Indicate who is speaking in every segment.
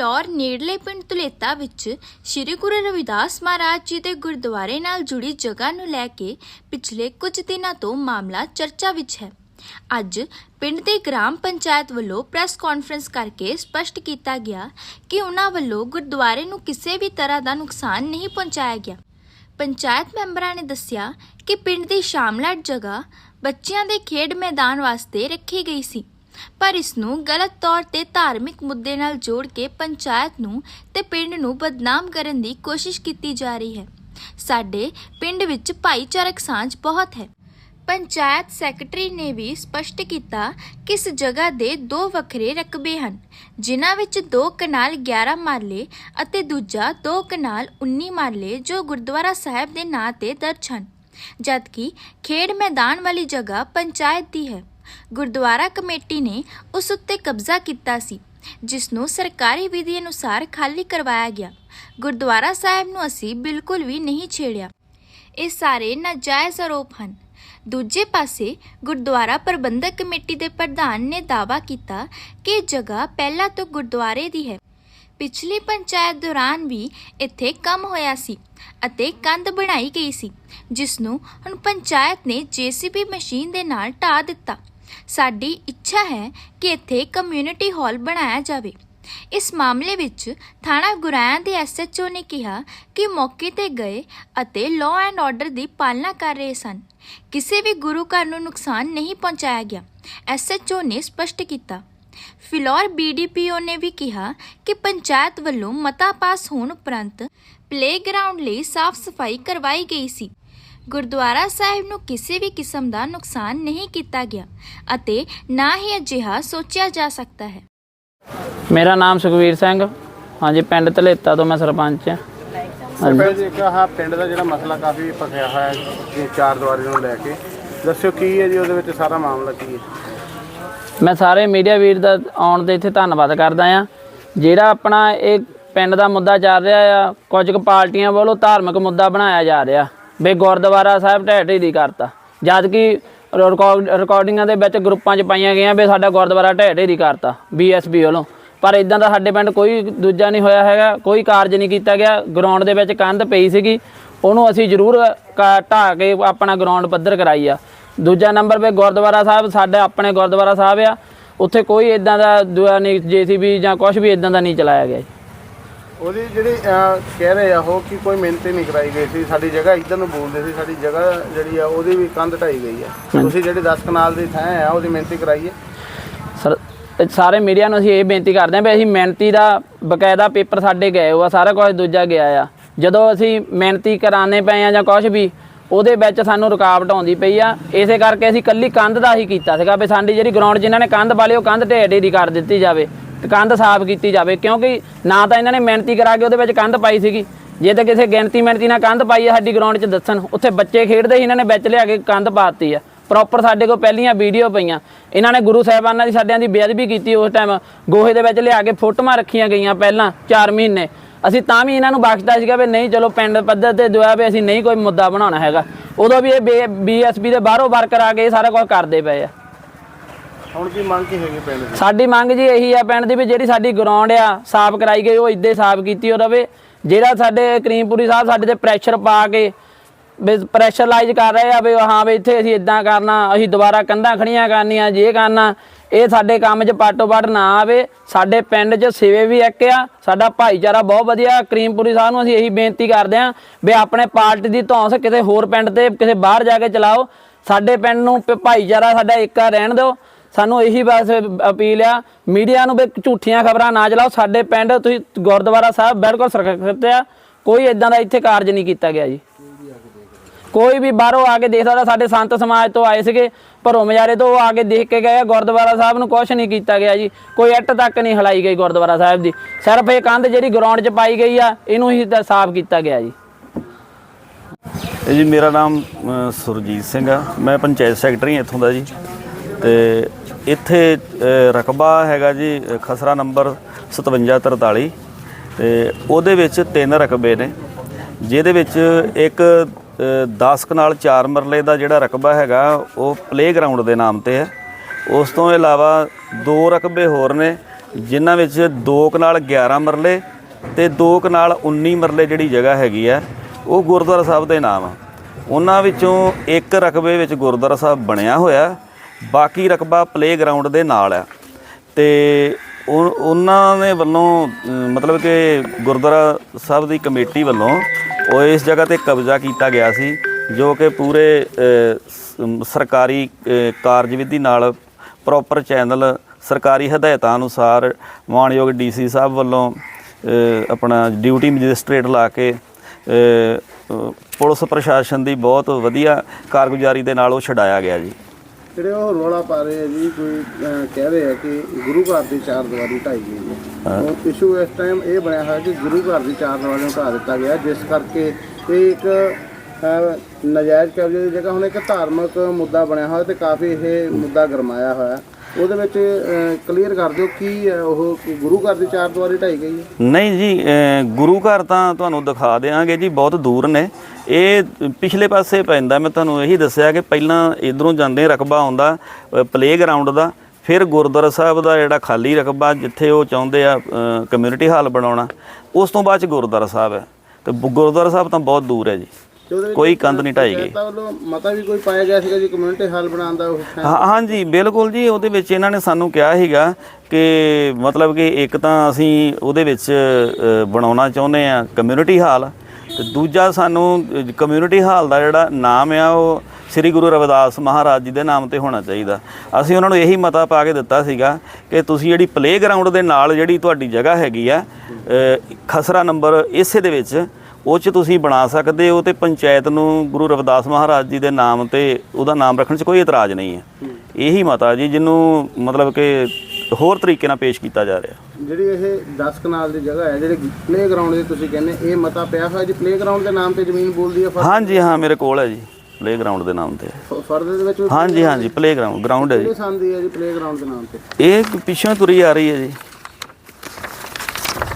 Speaker 1: ਫਿਲੌਰ ਨੇੜਲੇ ਪਿੰਡ ਤੁਲੇਤਾ ਵਿੱਚ ਸ੍ਰੀ ਗੁਰੂ ਰਵਿਦਾਸ ਮਹਾਰਾਜ ਜੀ ਦੇ ਗੁਰਦੁਆਰੇ ਨਾਲ ਜੁੜੀ ਜਗ੍ਹਾ ਨੂੰ ਲੈ ਕੇ ਪਿਛਲੇ ਕੁਝ ਦਿਨਾਂ ਤੋਂ ਮਾਮਲਾ ਚਰਚਾ ਵਿੱਚ ਹੈ। ਅੱਜ ਪਿੰਡ ਦੇ ਗ੍ਰਾਮ ਪੰਚਾਇਤ ਵੱਲੋਂ ਪ੍ਰੈਸ ਕਾਨਫਰੰਸ ਕਰਕੇ ਸਪਸ਼ਟ ਕੀਤਾ ਗਿਆ ਕਿ ਉਹਨਾਂ ਵੱਲੋਂ ਗੁਰਦੁਆਰੇ ਨੂੰ ਕਿਸੇ ਵੀ ਤਰ੍ਹਾਂ ਦਾ ਨੁਕਸਾਨ ਨਹੀਂ ਪਹੁੰਚਾਇਆ ਗਿਆ। ਪੰਚਾਇਤ ਮੈਂਬਰਾਂ ਨੇ ਦੱਸਿਆ ਕਿ ਪਿੰਡ ਦੀ ਸ਼ਾਮਲਾਟ ਜਗ੍ਹਾ ਬੱਚਿਆਂ ਦੇ ਖੇਡ ਮੈਦਾਨ ਵਾਸਤੇ ਰੱਖੀ ਗਈ ਸੀ। ਪਰ ਇਸ ਨੂੰ ਗਲਤ ਤੌਰ ਤੇ ਧਾਰਮਿਕ ਮੁੱਦੇ ਨਾਲ ਜੋੜ ਕੇ ਪੰਚਾਇਤ ਨੂੰ ਤੇ ਪਿੰਡ ਨੂੰ ਬਦਨਾਮ ਕਰਨ ਦੀ ਕੋਸ਼ਿਸ਼ ਕੀਤੀ ਜਾ ਰਹੀ ਹੈ। ਸਾਡੇ ਪਿੰਡ ਵਿੱਚ ਭਾਈਚਾਰਕ ਸਾਂਝ ਬਹੁਤ ਹੈ। ਪੰਚਾਇਤ ਸੈਕਟਰੀ ਨੇ ਵੀ ਸਪਸ਼ਟ ਕੀਤਾ ਕਿ ਇਸ ਜਗ੍ਹਾ ਦੇ ਦੋ ਵੱਖਰੇ ਰਕਬੇ ਹਨ, ਜਿਨ੍ਹਾਂ ਵਿੱਚ ਦੋ ਕਨਾਲ 11 ਮਰਲੇ ਅਤੇ ਦੂਜਾ ਦੋ ਕਨਾਲ 19 ਮਰਲੇ ਜੋ ਗੁਰਦੁਆਰਾ ਸਾਹਿਬ ਦੇ ਨਾਂ ਤੇ ਦਰਜ ਹਨ, ਜਦਕਿ ਖੇਡ ਮੈਦਾਨ ਵਾਲੀ ਜਗ੍ਹਾ ਪੰਚਾਇਤ ਦੀ ਹੈ। ਗੁਰਦੁਆਰਾ ਕਮੇਟੀ ਨੇ ਉਸ ਉੱਤੇ ਕਬਜ਼ਾ ਕੀਤਾ ਸੀ, ਜਿਸ ਨੂੰ ਸਰਕਾਰੀ ਵਿਧੀ ਅਨੁਸਾਰ ਖਾਲੀ ਕਰਵਾਇਆ ਗਿਆ। ਗੁਰਦੁਆਰਾ ਸਾਹਿਬ ਨੂੰ ਅਸੀਂ ਬਿਲਕੁਲ ਵੀ ਨਹੀਂ ਛੇੜਿਆ। ਇਹ ਸਾਰੇ ਨਾਜਾਇਜ਼ ਆਰੋਪ ਹਨ। ਦੂਜੇ ਪਾਸੇ, ਗੁਰਦੁਆਰਾ ਪ੍ਰਬੰਧਕ ਕਮੇਟੀ ਦੇ ਪ੍ਰਧਾਨ ਨੇ ਦਾਅਵਾ ਕੀਤਾ ਕਿ ਜਗ੍ਹਾ ਪਹਿਲਾਂ ਤੋਂ ਗੁਰਦੁਆਰੇ ਦੀ ਹੈ। ਪਿਛਲੀ ਪੰਚਾਇਤ ਦੌਰਾਨ ਵੀ ਇੱਥੇ ਕੰਮ ਹੋਇਆ ਸੀ ਅਤੇ ਕੰਧ ਬਣਾਈ ਗਈ ਸੀ, ਜਿਸ ਨੂੰ ਹੁਣ ਪੰਚਾਇਤ ਨੇ ਜੀਸੀਬੀ ਮਸ਼ੀਨ ਦੇ ਨਾਲ ਢਾ ਦਿੱਤਾ। ਸਾਡੀ ਇੱਛਾ ਹੈ ਕਿ ਇੱਥੇ ਕਮਿਊਨਿਟੀ ਹਾਲ ਬਣਾਇਆ ਜਾਵੇ। ਇਸ ਮਾਮਲੇ ਵਿੱਚ ਥਾਣਾ ਗੁਰਾਇਆਂ ਦੇ ਐਸਐਚਓ ਨੇ ਕਿਹਾ ਕਿ ਮੌਕੇ ਤੇ ਗਏ ਅਤੇ ਲਾਅ ਐਂਡ ਆਰਡਰ ਦੀ ਪਾਲਣਾ ਕਰ ਰਹੇ ਸਨ। ਕਿਸੇ ਵੀ ਗੁਰੂ ਘਰ ਨੂੰ ਨੁਕਸਾਨ ਨਹੀਂ ਪਹੁੰਚਾਇਆ ਗਿਆ ਐਸਐਚਓ ਨੇ ਸਪਸ਼ਟ ਕੀਤਾ। ਫਿਲੌਰ ਬੀਡੀਪੀਓ ਨੇ ਵੀ ਕਿਹਾ ਕਿ ਪੰਚਾਇਤ ਵੱਲੋਂ ਮਤਾ ਪਾਸ ਹੋਣ ਉਪਰੰਤ ਪਲੇਗਰਾਉਂਡ ਲਈ ਸਾਫ਼ ਸਫ਼ਾਈ ਕਰਵਾਈ ਗਈ ਸੀ। ਗੁਰਦੁਆਰਾ ਸਾਹਿਬ ਨੂੰ ਕਿਸੇ ਵੀ ਕਿਸਮ ਦਾ ਨੁਕਸਾਨ ਨਹੀਂ ਕੀਤਾ ਗਿਆ ਅਤੇ ਨਾ ਹੀ ਅਜਿਹਾ ਸੋਚਿਆ ਜਾ ਸਕਦਾ ਹੈ।
Speaker 2: ਮੇਰਾ ਨਾਮ ਸੁਖਵੀਰ ਸਿੰਘ। ਹਾਂਜੀ ਪਿੰਡ ਧਲੇਤਾ ਤੋਂ ਮੈਂ ਸਰਪੰਚ ਹਾਂ।
Speaker 3: ਸਰਪੰਚ ਜੀ ਇੱਕ ਆਹ ਪਿੰਡ ਦਾ ਜਿਹੜਾ ਮਸਲਾ ਕਾਫੀ ਫਸਿਆ ਹੋਇਆ ਹੈ ਜੀ ਚਾਰ ਦੀਵਾਰੀ ਨੂੰ ਲੈ ਕੇ। ਦੱਸਿਓ ਕੀ ਹੈ ਜੀ ਉਹਦੇ ਵਿੱਚ ਸਾਰਾ ਮਾਮਲਾ ਕੀ ਹੈ?
Speaker 2: ਮੈਂ ਸਾਰੇ ਮੀਡੀਆ ਵੀਰ ਦਾ ਆਉਣ ਦੇ ਇੱਥੇ ਧੰਨਵਾਦ ਕਰਦਾ ਆ ਜਿਹੜਾ ਆਪਣਾ ਇਹ ਪਿੰਡ ਦਾ ਮੁੱਦਾ ਚੱਲ ਰਿਹਾ ਆ ਕੁਝ ਕੁ ਪਾਰਟੀਆਂ ਵੱਲੋਂ ਧਾਰਮਿਕ ਮੁੱਦਾ ਬਣਾਇਆ ਜਾ ਰਿਹਾ। ਵੀ ਗੁਰਦੁਆਰਾ ਸਾਹਿਬ ਢਹਿ ਢੇਰੀ ਕਰਤਾ। ਜਦ ਕਿ ਰਿਕਾਰਡ- ਰਿਕਾਰਡਿੰਗਾਂ ਦੇ ਵਿੱਚ ਗਰੁੱਪਾਂ 'ਚ ਪਾਈਆਂ ਗਈਆਂ ਵੀ ਸਾਡਾ ਗੁਰਦੁਆਰਾ ਢਹਿ ਢੇਰੀ ਕਰਤਾ ਬੀਐਸਪੀ ਵੱਲੋਂ। ਪਰ ਇਦਾਂ ਦਾ ਸਾਡੇ ਪਿੰਡ ਕੋਈ ਦੂਜਾ ਨਹੀਂ ਹੋਇਆ ਹੈਗਾ, ਕੋਈ ਕਾਰਜ ਨਹੀਂ ਕੀਤਾ ਗਿਆ। ਗਰਾਊਂਡ ਦੇ ਵਿੱਚ ਕੰਧ ਪਈ ਸੀਗੀ, ਉਹਨੂੰ ਅਸੀਂ ਜ਼ਰੂਰ ਕਾ- ਢਾਹ ਕੇ ਆਪਣਾ ਗਰਾਊਂਡ ਪੱਧਰ ਕਰਾਈ ਆ। ਦੂਜਾ ਨੰਬਰ 'ਤੇ ਗੁਰਦੁਆਰਾ ਸਾਹਿਬ, ਸਾਡਾ ਆਪਣੇ ਗੁਰਦੁਆਰਾ ਸਾਹਿਬ ਆ। ਉੱਥੇ ਕੋਈ ਇਦਾਂ ਦਾ ਦੂਆ ਨਹੀਂ ਜੀਸੀਬੀ ਜਾਂ ਕੁਝ ਵੀ ਇਦਾਂ ਦਾ ਨਹੀਂ ਚਲਾਇਆ ਗਿਆ
Speaker 3: ਉਹਦੀ ਜਿਹੜੀ ਅਹ, ਕਹਿ ਰਹੇ ਆ ਉਹ ਕਿ ਕੋਈ ਮਿਹਨਤ ਹੀ ਨਹੀਂ ਕਰਾਈ ਗਈ ਸੀ। ਸਾਡੀ ਜਗ੍ਹਾ ਇੱਧਰ ਨੂੰ ਬੋਲਦੇ ਸੀ ਸਾਡੀ ਜਗ੍ਹਾ ਜਿਹੜੀ ਆ ਉਹਦੀ ਵੀ ਕੰਧ ਢਾਈ ਗਈ ਆ। ਤੁਸੀਂ ਜਿਹੜੀ 10 ਕਨਾਲ ਦੀ ਥਾਂ ਆ ਉਹਦੀ ਮਿਹਨਤ ਹੀ ਕਰਾਈ ਹੈ
Speaker 2: ਸਰ ਇਹ ਸਾਰੇ ਮੀਡੀਆ ਨੂੰ ਅਸੀਂ ਇਹ ਬੇਨਤੀ ਕਰਦੇ ਹਾਂ ਵੀ ਅਸੀਂ ਮਿਹਨਤੀ ਦਾ ਬਕਾਇਦਾ ਪੇਪਰ ਸਾਡੇ ਗਏ ਉਹ ਆ ਸਾਰਾ ਕੁਝ ਦੂਜਾ ਗਿਆ ਆ। ਜਦੋਂ ਅਸੀਂ ਮਿਹਨਤੀ ਕਰਾਣੇ ਪਏ ਆ ਜਾਂ ਕੁਝ ਵੀ ਉਹਦੇ ਵਿੱਚ ਸਾਨੂੰ ਰੁਕਾਵਟ ਆਉਂਦੀ ਪਈ ਆ। ਇਸੇ ਕਰਕੇ ਅਸੀਂ ਕੱਲੀ ਕੰਧ ਦਾ ਹੀ ਕੀਤਾ ਸੀਗਾ ਵੀ ਸਾਡੀ ਜਿਹੜੀ ਗਰਾਊਂਡ ਜਿਨ੍ਹਾਂ ਨੇ ਕੰਧ ਵਾਲੀ ਉਹ ਕੰਧ ਢੇਰ ਢੇਰੀ ਕਰ ਦਿੱਤੀ ਜਾਵੇ। ਤੇ ਕੰਧ ਸਾਫ਼ ਕੀਤੀ ਜਾਵੇ, ਕਿਉਂਕਿ ਨਾ ਤਾਂ ਇਹਨਾਂ ਨੇ ਮਿਹਨਤੀ ਕਰਾ ਕੇ ਉਹਦੇ ਵਿੱਚ ਕੰਧ ਪਾਈ ਸੀਗੀ। ਜੇ ਤਾਂ ਕਿਸੇ ਗਿਣਤੀ ਮਿਹਨਤੀ ਨਾਲ ਕੰਧ ਪਾਈ ਹੈ, ਸਾਡੀ ਗਰਾਊਂਡ 'ਚ ਦੱਸਣ, ਉੱਥੇ ਬੱਚੇ ਖੇਡਦੇ ਸੀ, ਇਹਨਾਂ ਨੇ ਵਿੱਚ ਲਿਆ ਕੇ ਕੰਧ ਪਾਤੀ ਆ ਪ੍ਰੋਪਰ ਸਾਡੇ ਕੋਲ ਪਹਿਲੀਆਂ ਵੀਡੀਓ ਪਈਆਂ। ਇਹਨਾਂ ਨੇ ਗੁਰੂ ਸਾਹਿਬਾਨਾਂ ਦੀ ਸਾਡਿਆਂ ਦੀ ਬੇਅਦਬੀ ਕੀਤੀ ਉਸ ਟਾਈਮ ਗੋਹੇ ਦੇ ਵਿੱਚ ਲਿਆ ਕੇ ਫੋਟੋਆਂ ਰੱਖੀਆਂ ਗਈਆਂ ਪਹਿਲਾਂ 4 ਮਹੀਨੇ। ਅਸੀਂ ਤਾਂ ਵੀ ਇਹਨਾਂ ਨੂੰ ਬਖਸ਼ਦਾ ਸੀਗਾ ਵੀ ਨਹੀਂ, ਚਲੋ ਪਿੰਡ ਪੱਧਰ ਤੇ ਦੁਆ ਵੀ ਅਸੀਂ ਨਹੀਂ ਕੋਈ ਮੁੱਦਾ ਬਣਾਉਣਾ ਹੈਗਾ। ਉਦੋਂ ਵੀ ਇਹ ਬੀਐਸਪੀ ਦੇ ਬਾਹਰੋਂ ਵਰਕਰ ਆ ਕੇ ਇਹ ਸਾਰਾ ਕੁਝ ਕਰਦੇ ਪਏ ਆ।
Speaker 3: ਹੁਣ ਕੀ ਮੰਗ ਕੀ ਹੈਗੀ ਪਿੰਡ ਦੀ?
Speaker 2: ਸਾਡੀ ਮੰਗ ਜੀ ਇਹੀ ਆ ਪਿੰਡ ਦੀ ਵੀ ਜਿਹੜੀ ਸਾਡੀ ਗਰਾਊਂਡ ਆ, ਸਾਫ਼ ਕਰਾਈ ਗਈ, ਉਹ ਇੱਦੇ ਸਾਫ਼ ਕੀਤੀ ਉਹ ਰਵੇ। ਜਿਹੜਾ ਸਾਡੇ ਕਰੀਮਪੁਰੀ ਸਾਹਿਬ ਸਾਡੇ ਤੇ ਪ੍ਰੈਸ਼ਰ ਪਾ ਕੇ ਵੀ ਪ੍ਰੈਸ਼ਰਲਾਈਜ਼ ਕਰ ਰਹੇ ਆ ਵੀ ਹਾਂ ਵੀ ਇੱਥੇ ਅਸੀਂ ਇਦਾਂ ਕਰਨਾ, ਅਸੀਂ ਦੁਬਾਰਾ ਕੰਧਾਂ ਖੜੀਆਂ ਕਰਨੀਆਂ, ਜੇ ਕਰਨਾ, ਇਹ ਸਾਡੇ ਕੰਮ 'ਚ ਪਾਟੋ ਪਾਟ ਨਾ ਆਵੇ। ਸਾਡੇ ਪਿੰਡ 'ਚ ਸਿਵੇ ਵੀ ਇੱਕ ਆ, ਸਾਡਾ ਭਾਈਚਾਰਾ ਬਹੁਤ ਵਧੀਆ, ਕਰੀਮਪੁਰੀ ਸਾਹਿਬ ਨੂੰ ਅਸੀਂ ਇਹੀ ਬੇਨਤੀ ਕਰਦੇ ਆ ਵੀ ਆਪਣੇ ਪਾਰਟੀ ਦੀ ਧੌਂਸ ਕਿਸੇ ਹੋਰ ਪਿੰਡ ਤੇ, ਕਿਸੇ ਬਾਹਰ ਜਾ ਕੇ ਚਲਾਓ। ਸਾਡੇ ਪਿੰਡ ਨੂੰ ਭ- ਭਾਈਚਾਰਾ ਸਾਡਾ ਏਕਾ ਰਹਿਣ ਦਿਓ। ਸਾਨੂੰ ਇਹੀ ਬਸ ਅਪੀਲ ਆ ਮੀਡੀਆ ਨੂੰ ਵੀ ਝੂਠੀਆਂ ਖਬਰਾਂ ਨਾ ਚਲਾਓ ਸਾਡੇ ਪਿੰਡ ਤੁਸੀਂ ਗੁਰਦੁਆਰਾ ਸਾਹਿਬ ਬਿਲਕੁਲ ਸੁਰੱਖਿਅਤ ਆ। ਕੋਈ ਇਦਾਂ ਦਾ ਇੱਥੇ ਕਾਰਜ ਨਹੀਂ ਕੀਤਾ ਗਿਆ ਜੀ। ਕੋਈ ਵੀ ਬਾਹਰੋਂ ਆ ਕੇ ਦੇਖ ਸਕਦਾ ਸਾਡੇ ਸੰਤ ਸਮਾਜ ਤੋਂ ਆਏ ਸੀਗੇ ਭਰੋ ਮਜਾਰੇ ਤੋਂ ਉਹ ਆ ਕੇ ਦੇਖ ਕੇ ਗਏ ਆ, ਗੁਰਦੁਆਰਾ ਸਾਹਿਬ ਨੂੰ ਕੁਝ ਨਹੀਂ ਕੀਤਾ ਗਿਆ ਜੀ। ਕੋਈ ਇੱਟ ਤੱਕ ਨਹੀਂ ਹਲਾਈ ਗਈ ਗੁਰਦੁਆਰਾ ਸਾਹਿਬ ਦੀ। ਸਿਰਫ ਇਹ ਕੰਧ ਜਿਹੜੀ ਗਰਾਊਂਡ 'ਚ ਪਾਈ ਗਈ ਆ ਇਹਨੂੰ ਹੀ ਸਾਫ਼ ਕੀਤਾ ਗਿਆ ਜੀ।
Speaker 4: ਜੀ ਮੇਰਾ ਨਾਮ ਸੁਰਜੀਤ ਸਿੰਘ ਆ। ਮੈਂ ਪੰਚਾਇਤ ਸੈਕਟਰੀ ਹਾਂ ਇੱਥੋਂ ਦਾ ਜੀ। ਤੇ ਇੱਥੇ ਰਕਬਾ ਹੈਗਾ ਜੀ, ਖਸਰਾ ਨੰਬਰ 5743 ਤੇ ਉਹਦੇ ਵਿੱਚ ਤਿੰਨ ਰਕਬੇ ਨੇ, ਜਿਹਦੇ ਵਿੱਚ ਇੱਕ 10 ਕਨਾਲ 4 ਮਰਲੇ ਦਾ ਜਿਹੜਾ ਰਕਬਾ ਹੈਗਾ, ਉਹ ਪਲੇਗਰਾਉਂਡ ਦੇ ਨਾਮ ਤੇ ਹੈ। ਉਸ ਤੋਂ ਇਲਾਵਾ ਦੋ ਰਕਬੇ ਹੋਰ ਨੇ, ਜਿਨ੍ਹਾਂ ਵਿੱਚ ਦੋ ਕਨਾਲ 11 ਮਰਲੇ ਤੇ ਦੋ ਕਨਾਲ 19 ਮਰਲੇ ਜਿਹੜੀ ਜਗ੍ਹਾ ਹੈਗੀ ਆ ਉਹ ਗੁਰਦੁਆਰਾ ਸਾਹਿਬ ਦੇ ਨਾਮ ਆ। ਉਹਨਾਂ ਵਿੱਚੋਂ ਇੱਕ ਰਕਬੇ ਵਿੱਚ ਗੁਰਦੁਆਰਾ ਸਾਹਿਬ ਬਣਿਆ ਹੋਇਆ ਬਾਕੀ ਰਕਬਾ ਪਲੇਗਰਾਉਂਡ ਦੇ ਨਾਲ ਆ ਤੇ ਉਹਨਾਂ ਦੇ ਵੱਲੋਂ ਮਤਲਬ ਕਿ ਗੁਰਦੁਆਰਾ ਸਾਹਿਬ ਦੀ ਕਮੇਟੀ ਵੱਲੋਂ ਉਹ ਇਸ ਜਗ੍ਹਾ ਤੇ ਕਬਜ਼ਾ ਕੀਤਾ ਗਿਆ ਸੀ, ਜੋ ਕਿ ਪੂਰੇ ਸਰਕਾਰੀ ਕਾਰਜਵਿਧੀ ਨਾਲ ਪ੍ਰੋਪਰ ਚੈਨਲ ਸਰਕਾਰੀ ਹਦਾਇਤਾਂ ਅਨੁਸਾਰ ਮਾਨਯੋਗ ਡੀਸੀ ਸਾਹਿਬ ਵੱਲੋਂ ਆਪਣਾ ਡਿਊਟੀ ਮੈਜਿਸਟ੍ਰੇਟ ਲਾ ਕੇ ਪੁਲਿਸ ਪ੍ਰਸ਼ਾਸਨ ਦੀ ਬਹੁਤ ਵਧੀਆ ਕਾਰਗੁਜ਼ਾਰੀ ਦੇ ਨਾਲ ਉਹ ਛਡਾਇਆ ਗਿਆ ਜੀ।
Speaker 3: ਜਿਹੜੇ ਉਹ ਰੌਲਾ ਪਾ ਰਹੇ ਆ ਜੀ ਕੋਈ ਅਹ, ਕਹਿ ਰਹੇ ਆ ਕਿ ਗੁਰੂ ਘਰ ਦੀ ਚਾਰ ਦੀਵਾਰੀ ਢਾਈ ਗਈ ਹੈ। ਉਹ ਇਸ਼ੂ ਇਸ ਟਾਈਮ ਇਹ ਬਣਿਆ ਹੋਇਆ ਕਿ ਗੁਰੂ ਘਰ ਦੀ ਚਾਰ ਦੀਵਾਰੀ ਨੂੰ ਢਾ ਦਿੱਤਾ ਗਿਆ ਜਿਸ ਕਰਕੇ ਇਹ ਇੱਕ ਅਹ, ਨਜਾਇਜ਼ ਕਬਜ਼ੇ ਦੀ ਜਗ੍ਹਾ ਹੁਣ ਇੱਕ ਧਾਰਮਿਕ ਮੁੱਦਾ ਬਣਿਆ ਹੋਇਆ ਤੇ ਕਾਫੀ ਇਹ ਮੁੱਦਾ ਗਰਮਾਇਆ ਹੋਇਆ। ਉਹਦੇ ਵਿੱਚ ਕਲੀਅਰ ਕਰ ਦਿਓ ਕੀ ਹੈ ਉਹ ਗੁਰੂ ਘਰ ਦੀ ਚਾਰ ਦੀਵਾਰੀ ਢਾਈ ਗਈ ਹੈ।
Speaker 4: ਨਹੀਂ ਜੀ ਗੁਰੂ ਘਰ ਤਾਂ ਤੁਹਾਨੂੰ ਦਿਖਾ ਦੇਵਾਂਗੇ ਜੀ, ਬਹੁਤ ਦੂਰ ਨੇ। ਇਹ ਪਿਛਲੇ ਪਾਸੇ ਪੈਂਦਾ, ਮੈਂ ਤੁਹਾਨੂੰ ਇਹੀ ਦੱਸਿਆ ਕਿ ਪਹਿਲਾਂ ਇਧਰੋਂ ਜਾਂਦੇ ਰਕਬਾ ਆਉਂਦਾ ਪਲੇਗਰਾਉਂਡ ਦਾ, ਫਿਰ ਗੁਰਦੁਆਰਾ ਸਾਹਿਬ ਦਾ ਜਿਹੜਾ ਖਾਲੀ ਰਕਬਾ ਜਿੱਥੇ ਉਹ ਚਾਹੁੰਦੇ ਆ ਕਮਿਊਨਿਟੀ ਹਾਲ ਬਣਾਉਣਾ, ਉਸ ਤੋਂ ਬਾਅਦ ਚ ਗੁਰਦੁਆਰਾ ਸਾਹਿਬ ਹੈ। ਤੇ ਗੁਰਦੁਆਰਾ ਸਾਹਿਬ ਤਾਂ ਬਹੁਤ ਦੂਰ ਹੈ ਜੀ।
Speaker 3: ਤੇ ਉਹਦੇ ਵਿੱਚ
Speaker 4: ਕੋਈ ਕੰਧ ਨਹੀਂ ਢਾਈ ਗਈ
Speaker 3: ਵੱਲੋਂ ਮਤਾ ਵੀ ਕੋਈ ਪਾਇਆ ਗਿਆ ਸੀਗਾ ਜੀ ਕਮਿਊਨਿਟੀ ਹਾਲ ਬਣਾਉਣ ਦਾ time?
Speaker 4: ਹਾਂ ਹਾਂਜੀ ਬਿਲਕੁਲ ਜੀ ਉਹਦੇ ਵਿੱਚ ਇਹਨਾਂ ਨੇ ਸਾਨੂੰ ਕਿਹਾ ਸੀਗਾ ਕਿ ਮਤਲਬ ਕਿ ਇੱਕ ਤਾਂ ਅਸੀਂ ਉਹਦੇ ਵਿੱਚ ਬਣਾਉਣਾ ਚਾਹੁੰਦੇ ਆ ਕਮਿਊਨਿਟੀ ਹਾਲ ਤੇ ਦੂਜਾ ਸਾਨੂੰ ਕਮਿਊਨਿਟੀ ਹਾਲ ਦਾ ਜਿਹੜਾ ਨਾਮ ਆ ਉਹ ਸ੍ਰੀ ਗੁਰੂ ਰਵਿਦਾਸ ਮਹਾਰਾਜ ਜੀ ਦੇ ਨਾਮ ਤੇ ਹੋਣਾ ਚਾਹੀਦਾ ਅਸੀਂ ਉਹਨਾਂ ਨੂੰ ਇਹੀ ਮਤਾ ਪਾ ਕੇ ਦਿੱਤਾ ਸੀਗਾ ਕਿ ਤੁਸੀਂ ਜਿਹੜੀ ਪਲੇਗਰਾਉਂਡ ਦੇ ਨਾਲ ਜਿਹੜੀ ਤੁਹਾਡੀ ਜਗ੍ਹਾ ਹੈਗੀ ਆ ਖਸਰਾ ਨੰਬਰ ਇਸੇ ਦੇ ਵਿੱਚ ਉਹ ਚ ਤੁਸੀਂ ਬਣਾ ਸਕਦੇ ਹੋ ਤੇ ਪੰਚਾਇਤ ਨੂੰ ਗੁਰੂ ਰਵਿਦਾਸ ਮਹਾਰਾਜ ਜੀ ਦੇ ਨਾਮ ਤੇ ਉਹਦਾ ਨਾਮ ਰੱਖਣ 'ਚ ਕੋਈ ਇਤਰਾਜ਼ ਨਹੀਂ ਹੈ। ਇਹੀ ਮਤਾ ਜੀ ਜਿਹਨੂੰ ਮਤਲਬ ਕਿ ਹੋਰ ਤਰੀਕੇ ਨਾਲ ਪੇਸ਼ ਕੀਤਾ ਜਾ ਰਿਹਾ।
Speaker 3: ਜਿਹੜੀ ਇਹ 10 ਕਨਾਲ ਦੀ ਜਗ੍ਹਾ ਹੈ ਜਿਹੜੇ ਪਲੇਗਰਾਉਂਡ ਦੀ ਤੁਸੀਂ ਕਹਿੰਦੇ ਇਹ ਮਤਾ ਪਿਆ ਹੋਇਆ ਜੀ ਪਲੇਗਰਾਉਂਡ ਦੇ ਨਾਮ ਤੇ ਜ਼ਮੀਨ ਬੋਲਦੀ ਹੈ
Speaker 4: ਹਾਂਜੀ ਹਾਂ ਮੇਰੇ ਕੋਲ ਹੈ ਜੀ ਪਲੇਗਰਾਉਂਡ ਦੇ ਨਾਮ ਤੇ।
Speaker 3: ਫਰਦਰ ਦੇ ਵਿੱਚ
Speaker 4: ਹਾਂਜੀ ਹਾਂਜੀ ਪਲੇਗਰਾਉਂਡ ਗਰਾਊਂਡ ਹੈ ਜੀ।
Speaker 3: ਕਿਹੜੇ ਸੰਨ ਦੀ ਹੈ ਜੀ ਪਲੇਗਰਾਉਂਡ ਦੇ ਨਾਮ ਤੇ?
Speaker 4: ਇਹ ਪਿੱਛੋਂ ਤੁਰੀ ਆ ਰਹੀ ਹੈ ਜੀ।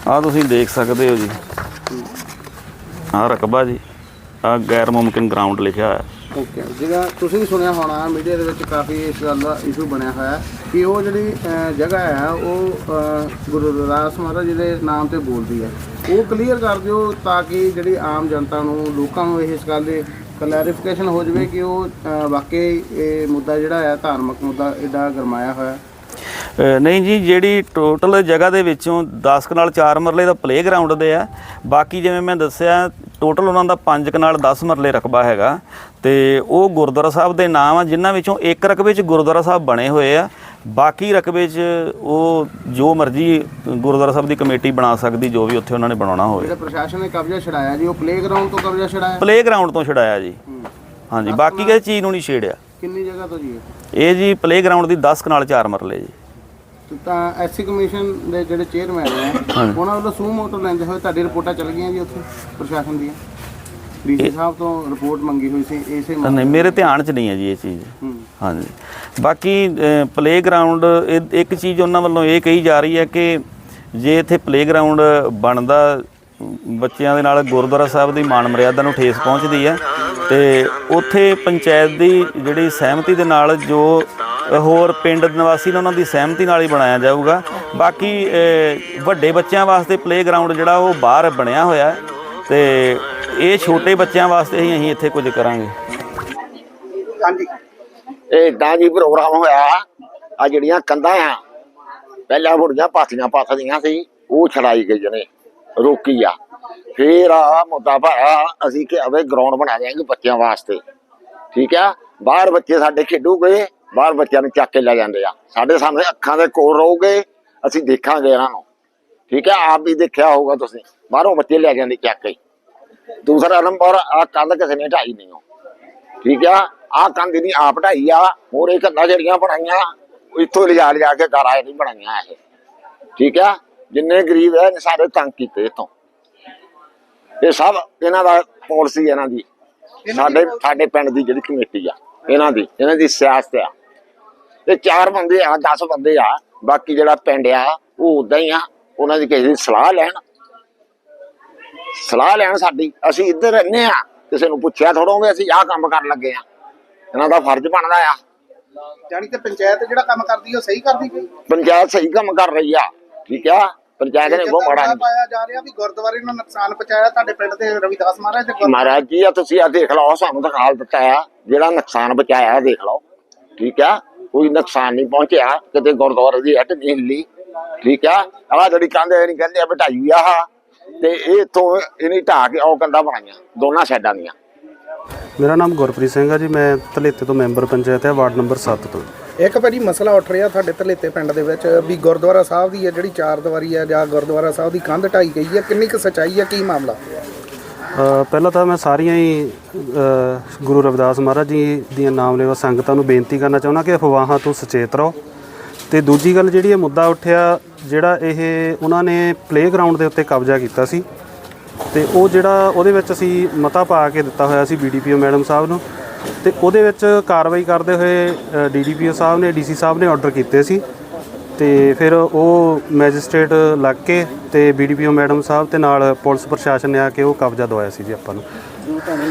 Speaker 4: ਆਹ ਤੁਸੀਂ ਦੇਖ ਸਕਦੇ ਹੋ ਜੀ। ਆਹ ਰਕਬਾ ਜੀ ਆਹ ਗੈਰ ਮੁਮਕਿਨ ਗਰਾਊਂਡ ਲਿਖਿਆ ਹੋਇਆ।
Speaker 3: ਓਕੇ ਜਿਹੜਾ ਤੁਸੀਂ ਵੀ ਸੁਣਿਆ ਹੋਣਾ ਮੀਡੀਆ ਦੇ ਵਿੱਚ ਕਾਫੀ ਇਸ ਗੱਲ ਦਾ ਇਸ਼ੂ ਬਣਿਆ ਹੋਇਆ ਕਿ ਉਹ ਜਿਹੜੀ ਅਹ, ਜਗ੍ਹਾ ਹੈ ਉਹ ਅਹ, ਗੁਰੂ ਰਵਿਦਾਸ ਮਹਾਰਾਜ ਜੀ ਦੇ ਨਾਮ ਤੇ ਬੋਲਦੀ ਹੈ। ਉਹ ਕਲੀਅਰ ਕਰ ਦਿਓ ਤਾਂ ਕਿ ਜਿਹੜੀ ਆਮ ਜਨਤਾ ਨੂੰ ਲੋਕਾਂ ਨੂੰ ਇਸ ਗੱਲ ਦੇ ਕਲੈਰੀਫਿਕੇਸ਼ਨ ਹੋ ਜਾਵੇ ਕਿ ਉਹ ਅਹ, ਵਾਕਈ ਇਹ ਮੁੱਦਾ ਜਿਹੜਾ ਹੈ ਧਾਰਮਿਕ ਮੁੱਦਾ ਐਡਾ ਗਰਮਾਇਆ ਹੋਇਆ
Speaker 4: ਅ, ਨਹੀਂ ਜੀ ਜਿਹੜੀ ਟੋਟਲ ਜਗ੍ਹਾ ਦੇ ਵਿੱਚੋਂ 10 ਕਨਾਲ 4 ਮਰਲੇ ਦਾ ਪਲੇਗਰਾਉਂਡ ਦੇ ਆ। ਬਾਕੀ ਜਿਵੇਂ ਮੈਂ ਦੱਸਿਆ ਟੋਟਲ ਉਹਨਾਂ ਦਾ 5 ਕਨਾਲ 10 ਮਰਲੇ ਰਕਬਾ ਹੈਗਾ ਤੇ ਉਹ ਗੁਰਦੁਆਰਾ ਸਾਹਿਬ ਦੇ ਨਾਮ ਆ ਜਿਨ੍ਹਾਂ ਵਿੱਚੋਂ ਇੱਕ ਰਕਬੇ 'ਚ ਗੁਰਦੁਆਰਾ ਸਾਹਿਬ ਬਣੇ ਹੋਏ ਆ। ਬਾਕੀ ਰਕਬੇ 'ਚ ਉਹ ਜੋ ਮਰਜ਼ੀ ਗੁਰਦੁਆਰਾ ਸਾਹਿਬ ਦੀ ਕਮੇਟੀ ਬਣਾ ਸਕਦੀ ਜੋ ਵੀ ਉੱਥੇ ਉਹਨਾਂ ਨੇ ਬਣਾਉਣਾ ਹੋਵੇ।
Speaker 3: ਜਿਹੜਾ ਪ੍ਰਸ਼ਾਸਨ ਨੇ ਕਬਜ਼ਾ ਛਡਾਇਆ ਜੀ ਉਹ ਪਲੇਗਰਾਉਂਡ ਤੋਂ ਕਬਜ਼ਾ ਛਡਾਇਆ?
Speaker 4: ਪਲੇਗਰਾਉਂਡ ਤੋਂ ਛਡਾਇਆ ਜੀ। ਹਾਂਜੀ ਬਾਕੀ ਕਿਸੇ ਚੀਜ਼ ਨੂੰ ਨਹੀਂ ਛੇੜਿਆ।
Speaker 3: ਕਿੰਨੀ ਜਗ੍ਹਾ ਤੋਂ ਜੀ ਇਹ?
Speaker 4: ਇਹ ਜੀ ਪਲੇਗਰਾਉਂਡ ਦੀ 10 ਕਨਾਲ 4 ਮਰਲੇ ਜੀ।
Speaker 3: ਤੇ ਐਸਸੀ ਕਮਿਸ਼ਨ ਦੇ ਜਿਹੜੇ ਚੇਅਰਮੈਨ ਹੈ ਉਹਨਾਂ ਵੱਲੋਂ ਸੂ ਮੋਟਰ ਲੈਂਦੇ ਹੋਏ ਤੁਹਾਡੀ ਰਿਪੋਰਟਾਂ ਚੱਲ ਗਈਆਂ ਜੀ ਉੱਥੇ ਪ੍ਰਸ਼ਾਸਨ ਦੀਆਂ? ਡੀਸੀ ਸਾਹਿਬ ਤੋਂ ਰਿਪੋਰਟ ਮੰਗੀ ਹੋਈ ਸੀ ਇਸੇ
Speaker 4: ਤਾਂ ਨਹੀਂ ਮੇਰੇ ਧਿਆਨ 'ਚ ਨਹੀਂ ਹੈ ਜੀ ਇਹ ਚੀਜ਼।
Speaker 3: ਹੂੰ।
Speaker 4: ਹਾਂਜੀ। ਬਾਕੀ ਪਲੇਗਰਾਉਂਡ ਇੱਕ ਚੀਜ਼ ਉਹਨਾਂ ਵੱਲੋਂ ਇਹ ਕਹੀ ਜਾ ਰਹੀ ਹੈ ਕਿ ਜੇ ਇੱਥੇ ਪਲੇਗਰਾਉਂਡ ਬਣਦਾ ਅਮ, ਬੱਚਿਆਂ ਦੇ ਨਾਲ ਗੁਰਦੁਆਰਾ ਸਾਹਿਬ ਦੀ ਮਾਨ ਮਰਿਆਦਾ ਨੂੰ ਠੇਸ ਪਹੁੰਚਦੀ ਹੈ ਤੇ ਉੱਥੇ ਪੰਚਾਇਤ ਦੀ ਜਿਹੜੀ ਸਹਿਮਤੀ ਦੇ ਨਾਲ ਜੋ ਹੋਰ ਪਿੰਡ ਨਿਵਾਸੀ ਨੇ ਉਹਨਾਂ ਦੀ ਸਹਿਮਤੀ ਨਾਲ ਹੀ ਬਣਾਇਆ ਜਾਊਗਾ। ਬਾਕੀ ਵੱਡੇ ਬੱਚਿਆਂ ਵਾਸਤੇ ਪਲੇਗਰਾਉਂਡ ਜਿਹੜਾ ਉਹ ਬਾਹਰ ਬਣਿਆ ਹੋਇਆ ਹੈ ਤੇ ਇਹ ਛੋਟੇ ਬੱਚਿਆਂ ਵਾਸਤੇ ਹੀ ਅਸੀਂ ਇੱਥੇ ਕੁਝ ਕਰਾਂਗੇ।
Speaker 5: ਹਾਂਜੀ। ਇਹ ਇਦਾਂ ਜੀ ਪ੍ਰੋਗਰਾਮ ਹੋਇਆ। ਆ ਜਿਹੜੀਆਂ ਕੰਧਾਂ ਆ ਪਹਿਲਾਂ ਬੁੜੀਆਂ ਪਾਥੀਆਂ ਪਾਥਦੀਆਂ ਸੀ ਉਹ ਛੜਾਈ ਗਈ ਨੇ ਰੋਕੀ ਆ। ਫੇਰ ਆ ਮੁੱਦਾ ਭਾਇਆ ਅਸੀਂ ਕਿ ਅਵੇ ਗਰਾਊਂਡ ਬਣਾ ਦੇਾਂਗੇ ਬੱਚਿਆਂ ਵਾਸਤੇ। ਠੀਕ ਆ? ਬਾਹਰ ਬੱਚੇ ਸਾਡੇ ਖੇਡੂਗੇ ਬਾਹਰ ਬੱਚਿਆਂ ਨੂੰ ਚੱਕ ਕੇ ਲੈ ਜਾਂਦੇ ਆ। ਸਾਡੇ ਸਾਹਮਣੇ ਅੱਖਾਂ ਦੇ ਕੋਲ ਰਹੋਗੇ ਅਸੀਂ ਦੇਖਾਂਗੇ ਇਹਨਾਂ ਨੂੰ। ਠੀਕ ਆ ਆਪ ਵੀ ਦੇਖਿਆ ਹੋਊਗਾ ਤੁਸੀਂ। ਬਾਹਰੋਂ ਬੱਚੇ ਲੈ ਜਾਂਦੇ ਚੱਕ ਕੇ। ਦੂਸਰਾ ਨੰਬਰ ਆ ਕੰਧ ਕਿਸੇ ਨੇ ਢਾਈ ਨਹੀਂ ਹੋ ਠੀਕ ਆ ਆ ਕੰਧ ਨਹੀਂ ਆਪ ਢਾਈ ਆ। ਹੋਰ ਇਹ ਕੰਧਾਂ ਜਿਹੜੀਆਂ ਬਣਾਈਆਂ ਇੱਥੋਂ ਲਿਜਾ ਲਿਜਾ ਕੇ ਘਰ ਆਏ ਨਹੀਂ ਬਣਾਈਆਂ ਇਹ। ਠੀਕ ਆ ਜਿੰਨੇ ਗਰੀਬ ਹੈ ਸਾਰੇ ਤੰਗ ਕੀਤੇ ਇਤੋਂ ਇਹ ਸਭ ਇਹਨਾਂ ਦਾ ਪਾਲਿਸੀ ਇਹਨਾਂ ਦੀ ਸਾਡੇ ਸਾਡੇ ਪਿੰਡ ਦੀ ਜਿਹੜੀ ਕਮੇਟੀ ਆ ਇਹਨਾਂ ਦੀ ਇਹਨਾਂ ਦੀ ਸਿਆਸਤ ਆ। ਇਹ ਚਾਰ ਬੰਦੇ ਆ 10 ਬੰਦੇ ਆ ਬਾਕੀ ਜਿਹੜਾ ਪਿੰਡ ਆ ਉਹ ਉਦਾਂ ਹੀ ਆ। ਉਹਨਾਂ ਦੀ ਕਿਸੇ ਦੀ ਸਲਾਹ ਲੈਣ। ਸਲਾਹ ਲੈਣ ਸਾਡੀ। ਅਸੀਂ ਇੱਧਰ ਰਹਿੰਦੇ ਆ। ਕਿਸੇ ਨੂੰ ਪੁੱਛਿਆ ਥੋੜੋਗੇ ਅਸੀਂ ਆਹ ਕੰਮ ਕਰਨ ਲੱਗੇ ਆ। ਇਹਨਾਂ ਦਾ ਫਰਜ਼ ਬਣਦਾ ਆ।
Speaker 6: ਜਾਨੀ ਕਿ ਪੰਚਾਇਤ ਜਿਹੜਾ ਕੰਮ ਕਰਦੀ ਉਹ ਸਹੀ ਕਰਦੀ ਪਈ
Speaker 5: ਪੰਚਾਇਤ ਸਹੀ ਕੰਮ ਕਰ ਰਹੀ ਆ। ਠੀਕ ਆ? ਪੰਚਾਇਤ ਨੇ ਕੋ ਮਾੜਾ ਨਹੀਂ
Speaker 3: ਪਾਇਆ ਜਾ ਰਿਹਾ ਵੀ ਗੁਰਦੁਆਰੇ ਨੂੰ ਨੁਕਸਾਨ ਪਹੁੰਚਾਇਆ ਤੁਹਾਡੇ ਪਿੰਡ ਦੇ ਰਵਿਦਾਸ ਮਹਾਰਾਜ ਦੇ
Speaker 5: ਮਹਾਰਾਜ ਜੀ ਆ ਤੁਸੀਂ ਆ ਦੇਖ ਲਓ ਸਾਨੂੰ ਤਾਂ ਹਾਲ ਦਿੱਤਾ ਆ। ਜਿਹੜਾ ਨੁਕਸਾਨ ਬਚਾਇਆ ਦੇਖ ਲਓ। ਠੀਕ ਆ? ਕੋਈ ਨੁਕਸਾਨ ਨਹੀਂ ਪਹੁੰਚਿਆ। ਕਿਤੇ ਗੁਰਦੁਆਰੇ ਦੀ ਹੱਟ ਨਹੀਂ ਹਿੱਲੀ। ਠੀਕ ਆ? ਆਹ ਜਿਹੜੀ ਕੰਧ ਇਹ ਨਹੀਂ ਕਹਿੰਦੇ ਆ ਆ ਆਹ, ਤੇ ਇਹ ਇਥੋਂ ਇਹਨੇ ਢਾਹ ਕੇ ਉਹ ਕੰਧਾਂ ਬਣਾਈਆਂ ਦੋਨਾਂ ਸਾਈਡਾਂ ਦੀਆਂ।
Speaker 6: ਮੇਰਾ ਨਾਮ ਗੁਰਪ੍ਰੀਤ ਸਿੰਘ ਆ ਜੀ ਮੈਂ ਧਲੇਤੇ ਤੋਂ ਮੈਂਬਰ ਪੰਚਾਇਤ ਹੈ ਵਾਰਡ ਨੰਬਰ 7 ਤੋਂ।
Speaker 3: ਇੱਕ ਭਾਜੀ ਮਸਲਾ ਉੱਠ ਰਿਹਾ ਤੁਹਾਡੇ ਧਲੇਤੇ ਪਿੰਡ ਦੇ ਵਿੱਚ ਵੀ ਗੁਰਦੁਆਰਾ ਸਾਹਿਬ ਦੀ ਹੈ ਜਿਹੜੀ ਚਾਰ ਦੀਵਾਰੀ ਹੈ ਜਾਂ ਗੁਰਦੁਆਰਾ ਸਾਹਿਬ ਦੀ ਕੰਧ ਢਾਈ ਗਈ ਹੈ ਕਿੰਨੀ ਕੁ ਸੱਚਾਈ ਹੈ ਕੀ ਮਾਮਲਾ?
Speaker 6: ਪਹਿਲਾਂ ਤਾਂ ਮੈਂ ਸਾਰੀਆਂ ਹੀ ਗੁਰੂ ਰਵਿਦਾਸ ਮਹਾਰਾਜ ਜੀ ਦੀਆਂ ਨਾਮਲੇਵਾ ਸੰਗਤਾਂ ਨੂੰ ਬੇਨਤੀ ਕਰਨਾ ਚਾਹੁੰਦਾ ਕਿ ਅਫਵਾਹਾਂ ਤੋਂ ਸੁਚੇਤ ਰਹੋ। ਤੇ ਦੂਜੀ ਗੱਲ ਜਿਹੜੀ ਇਹ ਮੁੱਦਾ ਉੱਠਿਆ, ਜਿਹੜਾ ਇਹ ਉਹਨਾਂ ਨੇ ਪਲੇਗਰਾਉਂਡ ਦੇ ਉੱਤੇ ਕਬਜ਼ਾ ਕੀਤਾ ਸੀ, ਤੇ ਉਹ ਜਿਹੜਾ ਉਹਦੇ ਵਿੱਚ ਅਸੀਂ ਮਤਾ ਪਾ ਕੇ ਦਿੱਤਾ ਹੋਇਆ ਸੀ ਬੀਡੀਪੀਓ ਮੈਡਮ ਸਾਹਿਬ ਨੂੰ, ਤੇ ਉਹਦੇ ਵਿੱਚ ਕਾਰਵਾਈ ਕਰਦੇ ਹੋਏ ਡੀਡੀਪੀਓ ਸਾਹਿਬ ਨੇ ਡੀਸੀ ਸਾਹਿਬ ਨੇ ਆਰਡਰ ਕੀਤੇ ਸੀ। ਤੇ ਫਿਰ ਉਹ ਮੈਜਿਸਟ੍ਰੇਟ ਲੱਗ ਕੇ ਤੇ ਬੀਡੀਪੀਓ ਮੈਡਮ ਸਾਹਿਬ ਤੇ ਨਾਲ ਪੁਲਿਸ ਪ੍ਰਸ਼ਾਸਨ ਨੇ ਆ ਕੇ ਉਹ ਕਬਜ਼ਾ ਦਵਾਇਆ ਸੀ ਜੀ ਆਪਾਂ ਨੂੰ।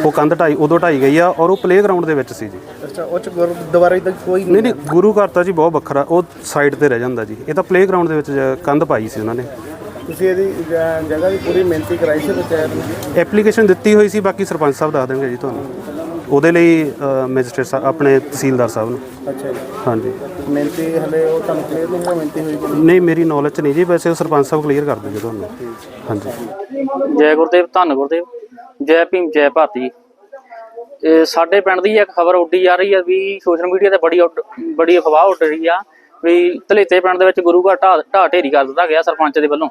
Speaker 6: ਉਹ ਕੰਧ ਢਾਈ ਉਦੋਂ ਢਾਈ ਗਈ ਆ ਔਰ ਉਹ ਪਲੇਗਰਾਉਂਡ ਦੇ ਵਿੱਚ ਸੀ ਜੀ।
Speaker 3: ਅੱਛਾ ਉਹ ਚ ਗੁਰਦੁਆਰੇ ਦਾ ਕੋਈ
Speaker 6: ਨਹੀਂ ਨਹੀਂ ਗੁਰੂ ਘਰ ਤਾਂ ਜੀ ਬਹੁਤ ਵੱਖਰਾ ਉਹ ਸਾਈਡ ਤੇ ਰਹਿ ਜਾਂਦਾ ਜੀ। ਇਹ ਤਾਂ ਪਲੇਗਰਾਉਂਡ ਦੇ ਵਿੱਚ ਜ- ਕੰਧ ਪਾਈ ਸੀ ਉਹਨਾਂ ਨੇ।
Speaker 3: ਤੁਸੀਂ ਇਹਦੀ ਜ- ਜਗ੍ਹਾ ਦੀ ਪੂਰੀ ਮਿਹਨਤੀ ਕਰਾਈ ਸੀ ਪੰਚਾਇਤ ਨੂੰ
Speaker 6: ਐਪਲੀਕੇਸ਼ਨ ਦਿੱਤੀ ਹੋਈ ਸੀ ਬਾਕੀ ਸਰਪੰਚ ਸਾਹਿਬ ਦੱਸ ਦੇਣਗੇ ਜੀ ਤੁਹਾਨੂੰ। ਉਹਦੇ ਲਈ ਮੈਜਿਸਟ੍ਰੇਟ ਸਾਹਿਬ ਆਪਣੇ ਤਹਿਸੀਲਦਾਰ ਸਾਹਿਬ ਨੂੰ।
Speaker 3: ਅੱਛਾ ਜੀ।
Speaker 6: ਹਾਂਜੀ।
Speaker 3: ਮਿਹਨਤੀ ਹਲੇ ਉਹ ਤੁਹਾਨੂੰ ਕਲੀਅਰ ਨਹੀਂ ਹੋਇਆ ਮਿਹਨਤੀ ਹੋਈ ਕਿ ਨਹੀਂ?
Speaker 6: ਮੇਰੀ ਨੌਲੇਜ ਚ ਨਹੀਂ ਜੀ ਵੈਸੇ ਉਹ ਸਰਪੰਚ ਸਾਹਿਬ ਕਲੀਅਰ ਕਰ ਦੇਣਗੇ ਤੁਹਾਨੂੰ। ਹਾਂਜੀ।
Speaker 7: ਜੈ ਗੁਰਦੇਵ ਧੰਨ ਗੁਰਦੇਵ। ਜੈ ਭੀਮ ਜੈ ਭਾਰਤ। ਇਹ ਸਾਡੇ ਪਿੰਡ ਦੀ ਇੱਕ ਖਬਰ ਉੱਡੀ ਜਾ ਰਹੀ ਹੈ ਵੀ ਸੋਸ਼ਲ ਮੀਡੀਆ ਤੇ ਬੜੀ ਬੜੀ ਅਫਵਾਹ ਉੱਡ ਰਹੀ ਆ ਵੀ ਧਲੇਤੇ ਪਿੰਡ ਦੇ ਵਿੱਚ ਗੁਰੂ ਘਰ ਢਾਹ ਢਾਹ ਢੇਰੀ ਕਰ ਦਿੱਤਾ ਗਿਆ ਸਰਪੰਚ ਦੇ ਵੱਲੋਂ।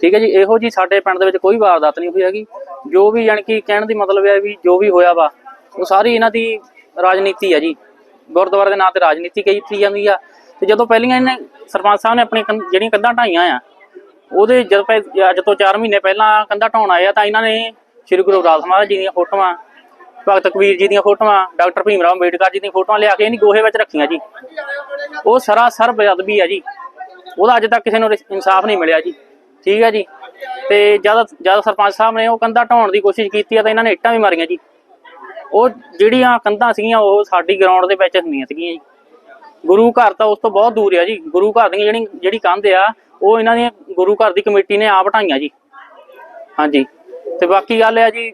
Speaker 7: ਠੀਕ ਹੈ ਜੀ ਇਹੋ ਜੀ ਸਾਡੇ ਪਿੰਡ ਦੇ ਵਿੱਚ ਕੋਈ ਵਾਰਦਾਤ ਨਹੀਂ ਹੋਈ ਹੈਗੀ। ਜੋ ਵੀ ਯਾਨੀ ਕਿ ਕਹਿਣ ਦੀ ਮਤਲਬ ਹੈ ਵੀ ਜੋ ਵੀ ਹੋਇਆ ਵਾ ਉਹ ਸਾਰੀ ਇਹਨਾਂ ਦੀ ਰਾਜਨੀਤੀ ਹੈ ਜੀ। ਗੁਰਦੁਆਰੇ ਦੇ ਨਾਂ ਤੇ ਰਾਜਨੀਤੀ ਕੀਤੀ ਜਾਂਦੀ ਆ। ਤੇ ਜਦੋਂ ਪਹਿਲੀਆਂ ਇਹਨੇ ਸਰਪੰਚ ਸਾਹਿਬ ਨੇ ਆਪਣੀ ਕੰਧ- ਜਿਹੜੀਆਂ ਕੰਧਾਂ ਢਾਈਆਂ ਆ, ਉਹਦੇ ਜਦ ਪਹਿ- ਅੱਜ ਤੋਂ 4 ਮਹੀਨੇ ਪਹਿਲਾਂ ਕੰਧਾਂ ਢਾਉਣ ਆਏ ਆ, ਤਾਂ ਇਹਨਾਂ ਨੇ ਸ੍ਰੀ ਗੁਰੂ ਰਵਿਦਾਸ ਮਹਾਰਾਜ ਜੀ ਦੀਆਂ ਫੋਟੋਆਂ, ਭਗਤ ਕਬੀਰ ਜੀ ਦੀਆਂ ਫੋਟੋਆਂ, ਡਾਕਟਰ ਭੀਮ ਰਾਓ ਅੰਬੇਡਕਰ ਜੀ ਦੀਆਂ ਫੋਟੋਆਂ ਲਿਆ ਕੇ ਇਹਨੀ ਗੋਹੇ ਵਿੱਚ ਰੱਖੀਆਂ ਜੀ। ਉਹ ਸਰਾਸਰ ਬੇਅਦਬੀ ਆ ਜੀ। ਉਹਦਾ ਅੱਜ ਤੱਕ ਕਿਸੇ ਨੂੰ ਰਿਸ- ਇਨਸਾਫ ਨਹੀਂ ਮਿਲਿਆ ਜੀ। ਠੀਕ ਹੈ ਜੀ। ਤੇ ਜਦ ਜਦ ਸਰਪੰਚ ਸਾਹਿਬ ਨੇ ਉਹ ਕੰਧਾਂ ਢਾਉਣ ਦੀ ਕੋਸ਼ਿਸ਼ ਕੀਤੀ ਆ, ਤਾਂ ਇਹਨਾਂ ਨੇ ਇੱਟਾਂ ਵੀ ਮਾਰੀਆਂ ਜੀ। ਉਹ ਜਿਹੜੀਆਂ ਕੰਧਾਂ ਸੀਗੀਆਂ ਉਹ ਸਾਡੀ ਗਰਾਊਂਡ ਦੇ ਵਿੱਚ ਹੁੰਦੀਆਂ ਸੀਗੀਆਂ ਜੀ। ਗੁਰੂ ਘਰ ਤਾਂ ਉਸ ਤੋਂ ਬਹੁਤ ਦੂਰ ਆ ਜੀ। ਗੁਰੂ ਘਰ ਦੀ ਜਿਹੜੀ ਜਿਹੜੀ ਕੰਧ ਆ ਉਹ ਇਹਨਾਂ ਦੀ ਗੁਰੂ ਘਰ ਦੀ ਕਮੇਟੀ ਨੇ ਆਪ ਢਾਈਆਂ ਜੀ। ਹਾਂਜੀ। ਤੇ ਬਾਕੀ ਗੱਲ ਆ ਜੀ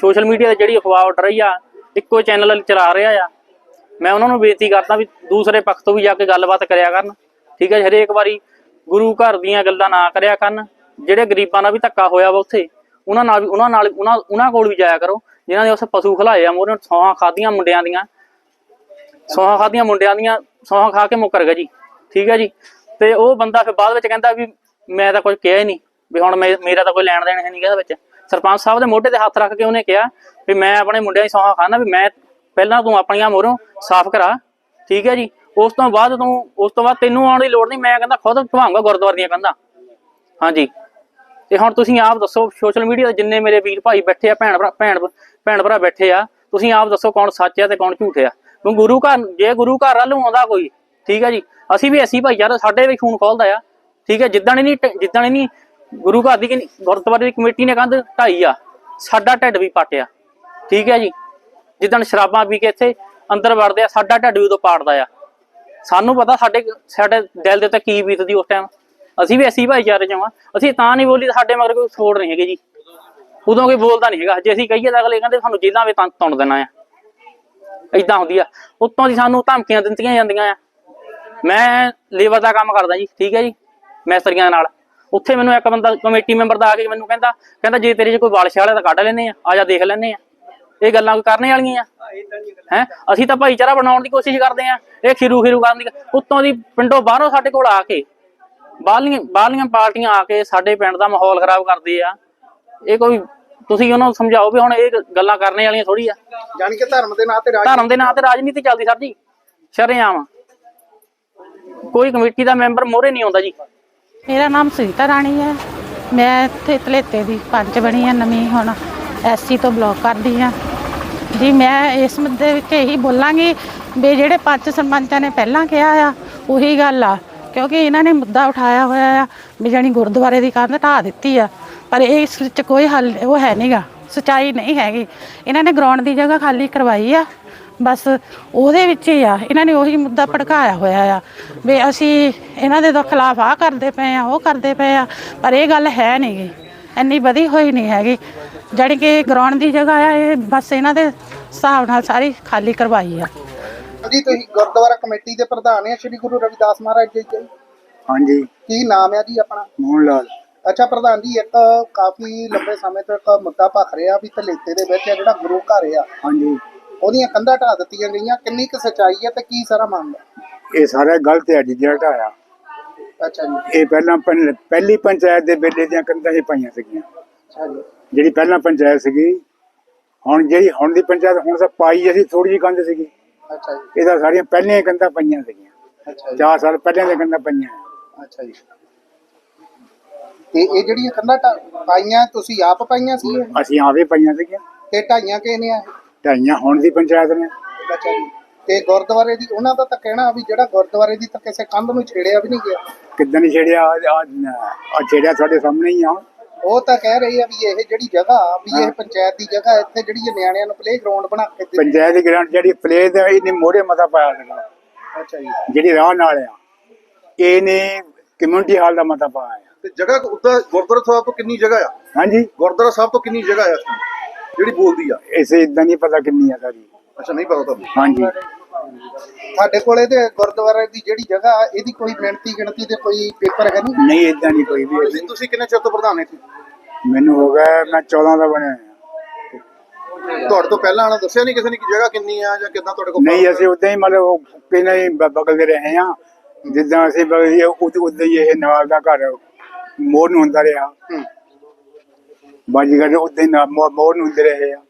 Speaker 7: ਸੋਸ਼ਲ ਮੀਡੀਆ ਤੇ ਜਿਹੜੀ ਅਫਵਾਹ ਉੱਡ ਰਹੀ ਆ ਇੱਕੋ ਚੈਨਲ ਚਲਾ ਰਿਹਾ ਆ। ਮੈਂ ਉਹਨਾਂ ਨੂੰ ਬੇਨਤੀ ਕਰਦਾ ਵੀ ਦੂਸਰੇ ਪੱਖ ਤੋਂ ਵੀ ਜਾ ਕੇ ਗੱਲਬਾਤ ਕਰਿਆ ਕਰਨ। ਠੀਕ ਹੈ ਜੀ, ਹਰੇਕ ਵਾਰੀ ਗੁਰੂ ਘਰ ਦੀਆਂ ਗੱਲਾਂ ਨਾ ਕਰਿਆ ਕਰਨ। ਜਿਹੜੇ ਗਰੀਬਾਂ ਨਾਲ ਵੀ ਧੱਕਾ ਹੋਇਆ ਵਾ ਉੱਥੇ ਉਹਨਾਂ ਨਾਲ ਵੀ ਉਹਨਾਂ ਨਾਲ ਉਹਨਾਂ ਉਹਨਾਂ ਕੋਲ ਵੀ ਜਾਇਆ ਕਰੋ। ਜਿਨ੍ਹਾਂ ਦੇ ਉਸ ਪਸ਼ੂ ਖਲਾਏ ਆ ਮੋਰੇ ਸੌਹਾਂ ਖਾਧੀਆਂ ਮੁੰਡਿਆਂ ਦੀਆਂ। ਸੌਹਾਂ ਖਾਧੀਆਂ ਮੁੰਡਿਆਂ ਦੀਆਂ, ਸੌਹਾਂ ਖਾ ਕੇ ਮੁੱਕਰ ਗਿਆ ਜੀ। ਠੀਕ ਹੈ ਜੀ? ਤੇ ਉਹ ਬੰਦਾ ਫਿਰ ਬਾਅਦ ਵਿੱਚ ਕਹਿੰਦਾ ਵੀ ਮੈਂ ਤਾਂ ਕੁਝ ਕਿਹਾ ਹੀ ਨਹੀਂ, ਵੀ ਹੁਣ ਮੇ- ਮੇਰਾ ਤਾਂ ਕੋਈ ਲੈਣ ਦੇਣ ਹੈ ਨਹੀਂ ਇਹਦੇ ਵਿੱਚ। ਸਰਪੰਚ ਸਾਹਿਬ ਦੇ ਮੋਢੇ ਤੇ ਹੱਥ ਰੱਖ ਕੇ ਉਹਨੇ ਕਿਹਾ ਵੀ ਮੈਂ ਆਪਣੇ ਮੁੰਡਿਆਂ ਦੀ ਸੌਹਾਂ ਖਾਣਾ ਵੀ ਮੈਂ ਪਹਿਲਾਂ ਤੂੰ ਆਪਣੀਆਂ ਮੋਹਰੋਂ ਸਾਫ਼ ਕਰਾ। ਠੀਕ ਹੈ ਜੀ? ਉਸ ਤੋਂ ਬਾਅਦ ਤੂੰ, ਉਸ ਤੋਂ ਬਾਅਦ ਤੈਨੂੰ ਆਉਣ ਦੀ ਲੋੜ ਨਹੀਂ, ਮੈਂ ਕਹਿੰਦਾ ਖੁਦ ਢਵਾਉਂਗਾ ਗੁਰਦੁਆਰੇ ਦੀਆਂ ਕੰਧਾਂ। ਹਾਂਜੀ। ਤੇ ਹੁਣ ਤੁਸੀਂ ਆਪ ਦੱਸੋ ਸੋਸ਼ਲ ਮੀਡੀਆ ਤੇ ਜਿੰਨੇ ਮੇਰੇ ਵੀਰ ਭਾਈ ਬੈਠੇ ਆ, ਭੈਣ ਭਰਾ, ਭੈਣ ਭੈਣ ਭਰਾ ਬੈਠੇ ਆ, ਤੁਸੀਂ ਆਪ ਦੱਸੋ ਕੌਣ ਸੱਚ ਆ ਤੇ ਕੌਣ ਝੂਠ ਆ। ਕਿਉਂ ਗੁਰੂ ਘਰ, ਜੇ ਗੁਰੂ ਘਰ ਵੱਲ ਆਉਂਦਾ ਕੋਈ, ਠੀਕ ਹੈ ਜੀ? ਅਸੀਂ ਵੀ ਅਸੀਂ ਭਾਈਚਾਰਾ ਸਾਡੇ ਵੀ ਖੂਨ ਖੋਲਦਾ ਆ, ਠੀਕ ਹੈ ਜਿੱਦਣ ਨਹੀਂ ਟ- ਜਿੱਦਣ ਨਹੀਂ ਗੁਰੂ ਘਰ ਦੀ ਗੁਰਦੁਆਰੇ ਦੀ ਕਮੇਟੀ ਨੇ ਕੰਧ ਢਾਈ ਆ, ਸਾਡਾ ਢਿੱਡ ਵੀ ਪਾਟਿਆ ਠੀਕ ਹੈ ਜੀ? ਜਿੱਦਣ ਸ਼ਰਾਬਾਂ ਪੀ ਕੇ ਇੱਥੇ ਅੰਦਰ ਵੜਦੇ ਆ, ਸਾਡਾ ਢਿੱਡ ਵੀ ਉਦੋਂ ਪਾੜਦਾ ਆ। ਸਾਨੂੰ ਪਤਾ ਸਾਡੇ ਸਾਡੇ ਦਿਲ ਦੇ ਉੱਤੇ ਕੀ ਬੀਤਦੀ ਉਸ ਟਾਈਮ ਅਸੀਂ ਵੀ ਅਸੀਂ ਭਾਈਚਾਰੇ ਚੋਂ ਵਾਂ ਅਸੀਂ ਤਾਂ ਨਹੀਂ ਬੋਲੀ, ਸਾਡੇ ਮਗਰ ਕੋਈ ਛੋੜ ਨਹੀਂ ਹੈਗੇ ਜੀ। ਉਦੋਂ ਕੋਈ ਬੋਲਦਾ ਨਹੀਂ ਹੈਗਾ। ਜੇ ਅਸੀਂ ਕਹੀਏ ਤਾਂ ਅਗਲੇ ਕਹਿੰਦੇ, ਸਾਨੂੰ ਜੇਲਾਂ ਵਿੱਚ ਤੁੰਨ ਦੇਣਾ ਆ। ਇਦਾਂ ਹੁੰਦੀ ਆ। ਉੱਤੋਂ ਦੀ ਸਾਨੂੰ ਧਮਕੀਆਂ ਦਿੱਤੀਆਂ ਜਾਂਦੀਆਂ ਆ। ਮੈਂ ਲੇਬਰ ਦਾ ਕੰਮ ਕਰਦਾ ਜੀ, ਠੀਕ ਹੈ ਜੀ, ਮੈਸਤਰੀਆਂ ਨਾਲ। ਉੱਥੇ ਮੈਨੂੰ ਇੱਕ ਬੰਦਾ ਕਮੇਟੀ ਮੈਂਬਰ ਦਾ ਆ ਕੇ ਮੈਨੂੰ ਕਹਿੰਦਾ ਕਹਿੰਦਾ, ਜੇ ਤੇਰੇ 'ਚ ਕੋਈ ਵਾਲ ਛਾਲੇ ਤਾਂ ਕੱਢ ਲੈਨੇ ਆ। ਆ ਜਾ ਦੇਖ ਲੈਨੇ ਆ। ਇਹ ਗੱਲਾਂ ਕੋਈ ਕਰਨੇ ਵਾਲੀਆਂ ਆ? ਹੈ? ਅਸੀਂ ਤਾਂ ਭਾਈਚਾਰਾ ਬਣਾਉਣ ਦੀ ਕੋਸ਼ਿਸ਼ ਕਰਦੇ ਆ। ਇਹ ਖਿਰੂ ਖਿਰੂ ਕਰਨ ਦੀ ਉੱਤੋਂ ਦੀ ਪਿੰਡੋਂ ਬਾਹਰੋਂ ਸਾਡੇ ਕੋਲ ਆ ਕੇ ਬਾਹਲੀਆਂ ਬਾਹਲੀਆਂ ਪਾਰਟੀਆਂ ਆ ਕੇ ਸਾਡੇ ਪਿੰਡ ਦਾ ਮਾਹੌਲ ਖਰਾਬ ਕਰਦੇ ਆ। ਇਹ ਕੋਈ ਤੁਸੀਂ ਉਹਨਾਂ ਨੂੰ ਸਮਝਾਓ ਵੀ ਹੁਣ ਇਹ ਗੱਲਾਂ ਕਰਨੇ ਵਾਲੀਆਂ ਥੋੜੀ ਆ।
Speaker 3: ਜਾਣੀ ਕਿ ਧਰਮ ਦੇ ਨਾਂ ਤੇ ਰਾਜ
Speaker 7: ਧਰਮ ਦੇ ਨਾਂ ਤੇ ਰਾਜਨੀਤੀ ਚੱਲਦੀ ਸਰ ਜੀ। ਸ਼ਰੇਆਮ। ਕੋਈ ਕਮੇਟੀ ਦਾ ਮੈਂਬਰ ਮੋਹਰੇ ਨਹੀਂ ਆਉਂਦਾ ਜੀ।
Speaker 8: ਮੇਰਾ ਨਾਮ ਸੁਨੀਤਾ ਰਾਣੀ ਹੈ। ਮੈਂ ਇੱਥੇ ਧਲੇਤੇ ਦੀ ਪੰਚ ਬਣੀ ਹਾਂ ਨਵੀਂ ਹੁਣ ਐਸਸੀ ਤੋਂ ਬਲੌਕ ਕਰਦੀ ਹਾਂ ਜੀ ਮੈਂ ਇਸ ਮੁੱਦੇ ਵਿੱਚ ਇਹੀ ਬੋਲਾਂਗੀ ਵੀ ਜਿਹੜੇ ਪੰਜ ਸਰਪੰਚਾਂ ਨੇ ਪਹਿਲਾਂ ਕਿਹਾ ਆ ਉਹੀ ਗੱਲ ਆ। ਕਿਉਂਕਿ ਇਹਨਾਂ ਨੇ ਮੁੱਦਾ ਉਠਾਇਆ ਹੋਇਆ ਆ ਵੀ ਜਾਣੀ ਗੁਰਦੁਆਰੇ ਦੀ ਕੰਧ ਢਾਹ ਦਿੱਤੀ ਆ। ਪਰ ਇਹ ਇਸ ਵਿੱਚ ਕੋਈ ਹੱਲ, ਉਹ ਹੈ ਨਹੀਂਗਾ ਸਚਾਈ ਨਹੀਂ ਹੈਗੀ। ਇਹਨਾਂ ਨੇ ਗਰਾਊਂਡ ਦੀ ਜਗ੍ਹਾ ਖਾਲੀ ਕਰਵਾਈ ਆ।
Speaker 9: ਬਸ ਉਹਦੇ ਵਿੱਚ ਹੀ ਆ। ਇਹਨਾਂ ਨੇ ਉਹੀ ਮੁੱਦਾ ਭੜਕਾਇਆ ਹੋਇਆ ਆ ਵੀ ਅਸੀਂ ਇਹਨਾਂ ਦੇ ਤੋਂ ਖਿਲਾਫ ਆ ਕਰਦੇ ਪਏ ਆ, ਉਹ ਕਰਦੇ ਪਏ ਆ। ਪਰ ਇਹ ਗੱਲ ਹੈ ਨਹੀਂ ਗੀ ਇੰਨੀ ਵਧੀ ਹੋਈ ਨਹੀਂ ਹੈਗੀ। ਜਾਣੀ ਕਿ ਗਰਾਊਂਡ ਦੀ ਜਗ੍ਹਾ ਆ, ਇਹ ਬਸ ਇਹਨਾਂ ਦੇ ਹਿਸਾਬ ਨਾਲ ਸਾਰੀ ਖਾਲੀ ਕਰਵਾਈ ਆ।
Speaker 8: ਜੀ ਤੁਸੀਂ ਗੁਰਦੁਆਰਾ ਕਮੇਟੀ ਦੇ ਪ੍ਰਧਾਨ ਆ ਸ੍ਰੀ ਗੁਰੂ ਰਵਿਦਾਸ ਮਹਾਰਾਜ ਜੀ ਦੇ
Speaker 10: ਹਾਂਜੀ।
Speaker 8: ਕੀ ਨਾਮ ਹੈ ਜੀ ਆਪਣਾ?
Speaker 10: ਮੋਹਨ ਲਾਲ।
Speaker 8: ਅੱਛਾ ਪ੍ਰਧਾਨ ਜੀ ਇੱਕ ਕਾਫੀ ਲੰਬੇ ਸਮੇਂ ਤੋਂ ਇੱਕ ਮੁੱਦਾ ਭਖ ਰਿਹਾ ਵੀ ਧਲੇਤੇ ਦੇ ਵਿੱਚ ਜਿਹੜਾ ਗੁਰੂ ਘਰ ਆ।
Speaker 10: ਹਾਂਜੀ।
Speaker 8: ਉਹਦੀਆਂ ਕੰਧਾਂ ਢਾਹ ਦਿੱਤੀਆਂ ਗਈਆਂ ਕਿੰਨੀ ਕੁ ਸਚਾਈ ਹੈ ਤੇ ਕੀ ਸਾਰਾ ਮਾਮਲਾ?
Speaker 10: ਇਹ ਸਾਰਾ ਗਲਤ ਹੈ ਜੀ ਜਿਹੜਾ ਢਾਇਆ
Speaker 8: ਅੱਛਾ ਜੀ।
Speaker 10: ਇਹ ਪਹਿਲਾਂ ਪਹਿਲੀ ਪੰਚਾਇਤ ਦੇ ਵੇਲੇ ਦੀਆਂ ਕੰਧਾਂ ਹੀ ਪਾਈਆਂ ਸੀਗੀਆਂ।
Speaker 8: ਅੱਛਾ ਜੀ।
Speaker 10: ਜਿਹੜੀ ਪਹਿਲਾਂ ਪੰਚਾਇਤ ਸੀਗੀ ਹੁਣ ਜਿਹੜੀ ਹੁਣ ਦੀ ਪੰਚਾਇਤ ਹੁਣ ਤਾਂ ਪਾਈ ਅਸੀਂ ਥੋੜੀ ਜਿਹੀ ਕੰਧ ਸੀਗੀ।
Speaker 8: ਅੱਛਾ ਜੀ।
Speaker 10: ਇਹ ਤਾਂ ਸਾਰੀਆਂ ਪਹਿਲੀਆਂ ਕੰਧਾਂ ਪਈਆਂ ਸੀਗੀਆਂ।
Speaker 8: ਅੱਛਾ ਜੀ।
Speaker 10: 4 ਸਾਲ ਪਹਿਲਾਂ ਦੀਆਂ ਕੰਧਾਂ ਪਈਆਂ।
Speaker 8: ਅੱਛਾ ਜੀ। ਤੇ ਇਹ ਜਿਹੜੀਆਂ ਕੰਧਾਂ ਪਾਈਆਂ ਤੁਸੀਂ ਆਪ ਪਾਈਆਂ ਸੀ ਇਹ?
Speaker 10: ਅਸੀਂ ਆਵੇ ਪਈਆਂ ਸੀਗੀਆਂ।
Speaker 8: ਤੇ ਢਾਈਆਂ ਕਿਸ ਨੇ ਆ?
Speaker 10: ਢਾਈਆਂ ਹੁਣ ਦੀ ਪੰਚਾਇਤ ਨੇ।
Speaker 8: ਅੱਛਾ ਜੀ। ਤੇ ਗੁਰਦੁਆਰੇ ਦੀ ਉਹਨਾਂ ਦਾ ਤਾਂ ਕਹਿਣਾ ਵੀ ਜਿਹੜਾ ਗੁਰਦੁਆਰੇ ਦੀ ਤਾਂ ਕਿਸੇ ਕੰਧ ਨੂੰ ਛੇੜਿਆ ਵੀ ਨਹੀਂ ਗਿਆ।
Speaker 10: ਕਿੱਦਾਂ ਨਹੀਂ ਛੇੜਿਆ? ਆ ਛੇੜਿਆ ਤੁਹਾਡੇ ਸਾਹਮਣੇ ਹੀ ਆ।
Speaker 8: ਉਹ ਤਾਂ ਕਹਿ ਰਹੇ ਆ ਵੀ ਇਹ ਜਿਹੜੀ ਜਗ੍ਹਾ ਵੀ ਇਹ ਪੰਚਾਇਤ ਦੀ ਜਗ੍ਹਾ ਇੱਥੇ ਜਿਹੜੀ ਇਹ ਨਿਆਣਿਆਂ ਨੂੰ ਪਲੇ ਗਰਾਊਂਡ ਬਣਾ ਕੇ ਦਿੱਤੀ
Speaker 10: ਪੰਚਾਇਤ ਦੀ ਗ੍ਰਾਂਟ ਜਿਹੜੀ ਪਲੇ ਦੇ ਇਹਨੇ ਮੋੜੇ ਮਤਾ ਪਾਇਆ ਸੀਗਾ।
Speaker 8: ਅੱਛਾ ਜੀ।
Speaker 10: ਜਿਹੜੀ ਰਾਹ ਨਾਲ ਆ ਇਹਨੇ ਕਮਿਊਨਿਟੀ ਹਾਲ ਦਾ ਮਤਾ ਪਾਇਆ
Speaker 11: ਤੇ ਜਗ੍ਹਾ ਉੱਦਾਂ ਗੁਰਦੁਆਰਾ ਸਾਹਿਬ ਤੋਂ ਕਿੰਨੀ ਜਗ੍ਹਾ ਆ?
Speaker 10: ਹਾਂਜੀ।
Speaker 11: ਗੁਰਦੁਆਰਾ ਸਾਹਿਬ ਤੋਂ ਕਿੰਨੀ ਜਗ੍ਹਾ ਆ ਜਿਹੜੀ ਬੋਲਦੀ ਆ।
Speaker 10: ਇਸੇ ਇਦਾਂ ਨਹੀਂ ਪਤਾ ਕਿੰਨੀ ਆ ਸਾਰੀ।
Speaker 11: ਅੱਛਾ ਨਹੀਂ ਪਤਾ ਤੁਹਾਨੂੰ?
Speaker 10: ਹਾਂਜੀ।
Speaker 8: ਸਾਡੇ ਕੋਲੇ ਤੇ ਗੁਰਦੁਆਰੇ ਦੀ ਜਿਹੜੀ ਜਗ੍ਹਾ ਇਹਦੀ ਕੋਈ ਗਿਣਤੀ ਗਿਣਤੀ ਤੇ ਕੋਈ ਪੇਪਰ ਹੈ ਨਹੀਂ
Speaker 10: ਨਹੀਂ ਇਦਾਂ ਨਹੀਂ ਕੋਈ ਵੀ
Speaker 11: ਤੁਸੀਂ ਤੁਸੀਂ ਕਿੰਨੇ ਚਿਰ ਤੋਂ ਪ੍ਰਧਾਨ ਇੱਥੇ?
Speaker 10: ਮੈਨੂੰ ਹੋ ਗਿਆ ਮੈਂ 14 ਦਾ ਬਣਿਆ ਹੋਇਆ।
Speaker 11: ਤੁਹਾਡੇ ਤੋਂ ਪਹਿਲਾਂ ਵਾਲਾ ਦੱਸਿਆ ਨਹੀਂ ਕਿਸੇ ਨੇ ਕਿ ਜਗ੍ਹਾ ਕਿੰਨੀ ਆ ਜਾਂ ਕਿੱਦਾਂ ਤੁਹਾਡੇ ਕੋਲ
Speaker 10: ਨਹੀਂ ਅਸੀਂ ਉਦਾਂ ਹੀ ਮਤਲਬ ਉਹ ਕਿਨੇ ਹੀ ਬ- ਬਗਲਦੇ ਰਹੇ ਆ ਜਿੱਦਾਂ ਅਸੀਂ ਬਗਲੀਏ ਉਦਾਂ ਹੀ ਇਹ ਨਵਾਜ਼ ਦਾ ਘਰ ਮੋਰ ਨੂੰ ਹੁੰਦਾ ਰਿਹਾ। ਬਾਜੀਗਰ ਉਦਾਂ ਹੀ ਨਾ- ਮੋ- ਮੋਰ ਨੂੰ ਹੁੰਦੇ ਰਹੇ ਆ।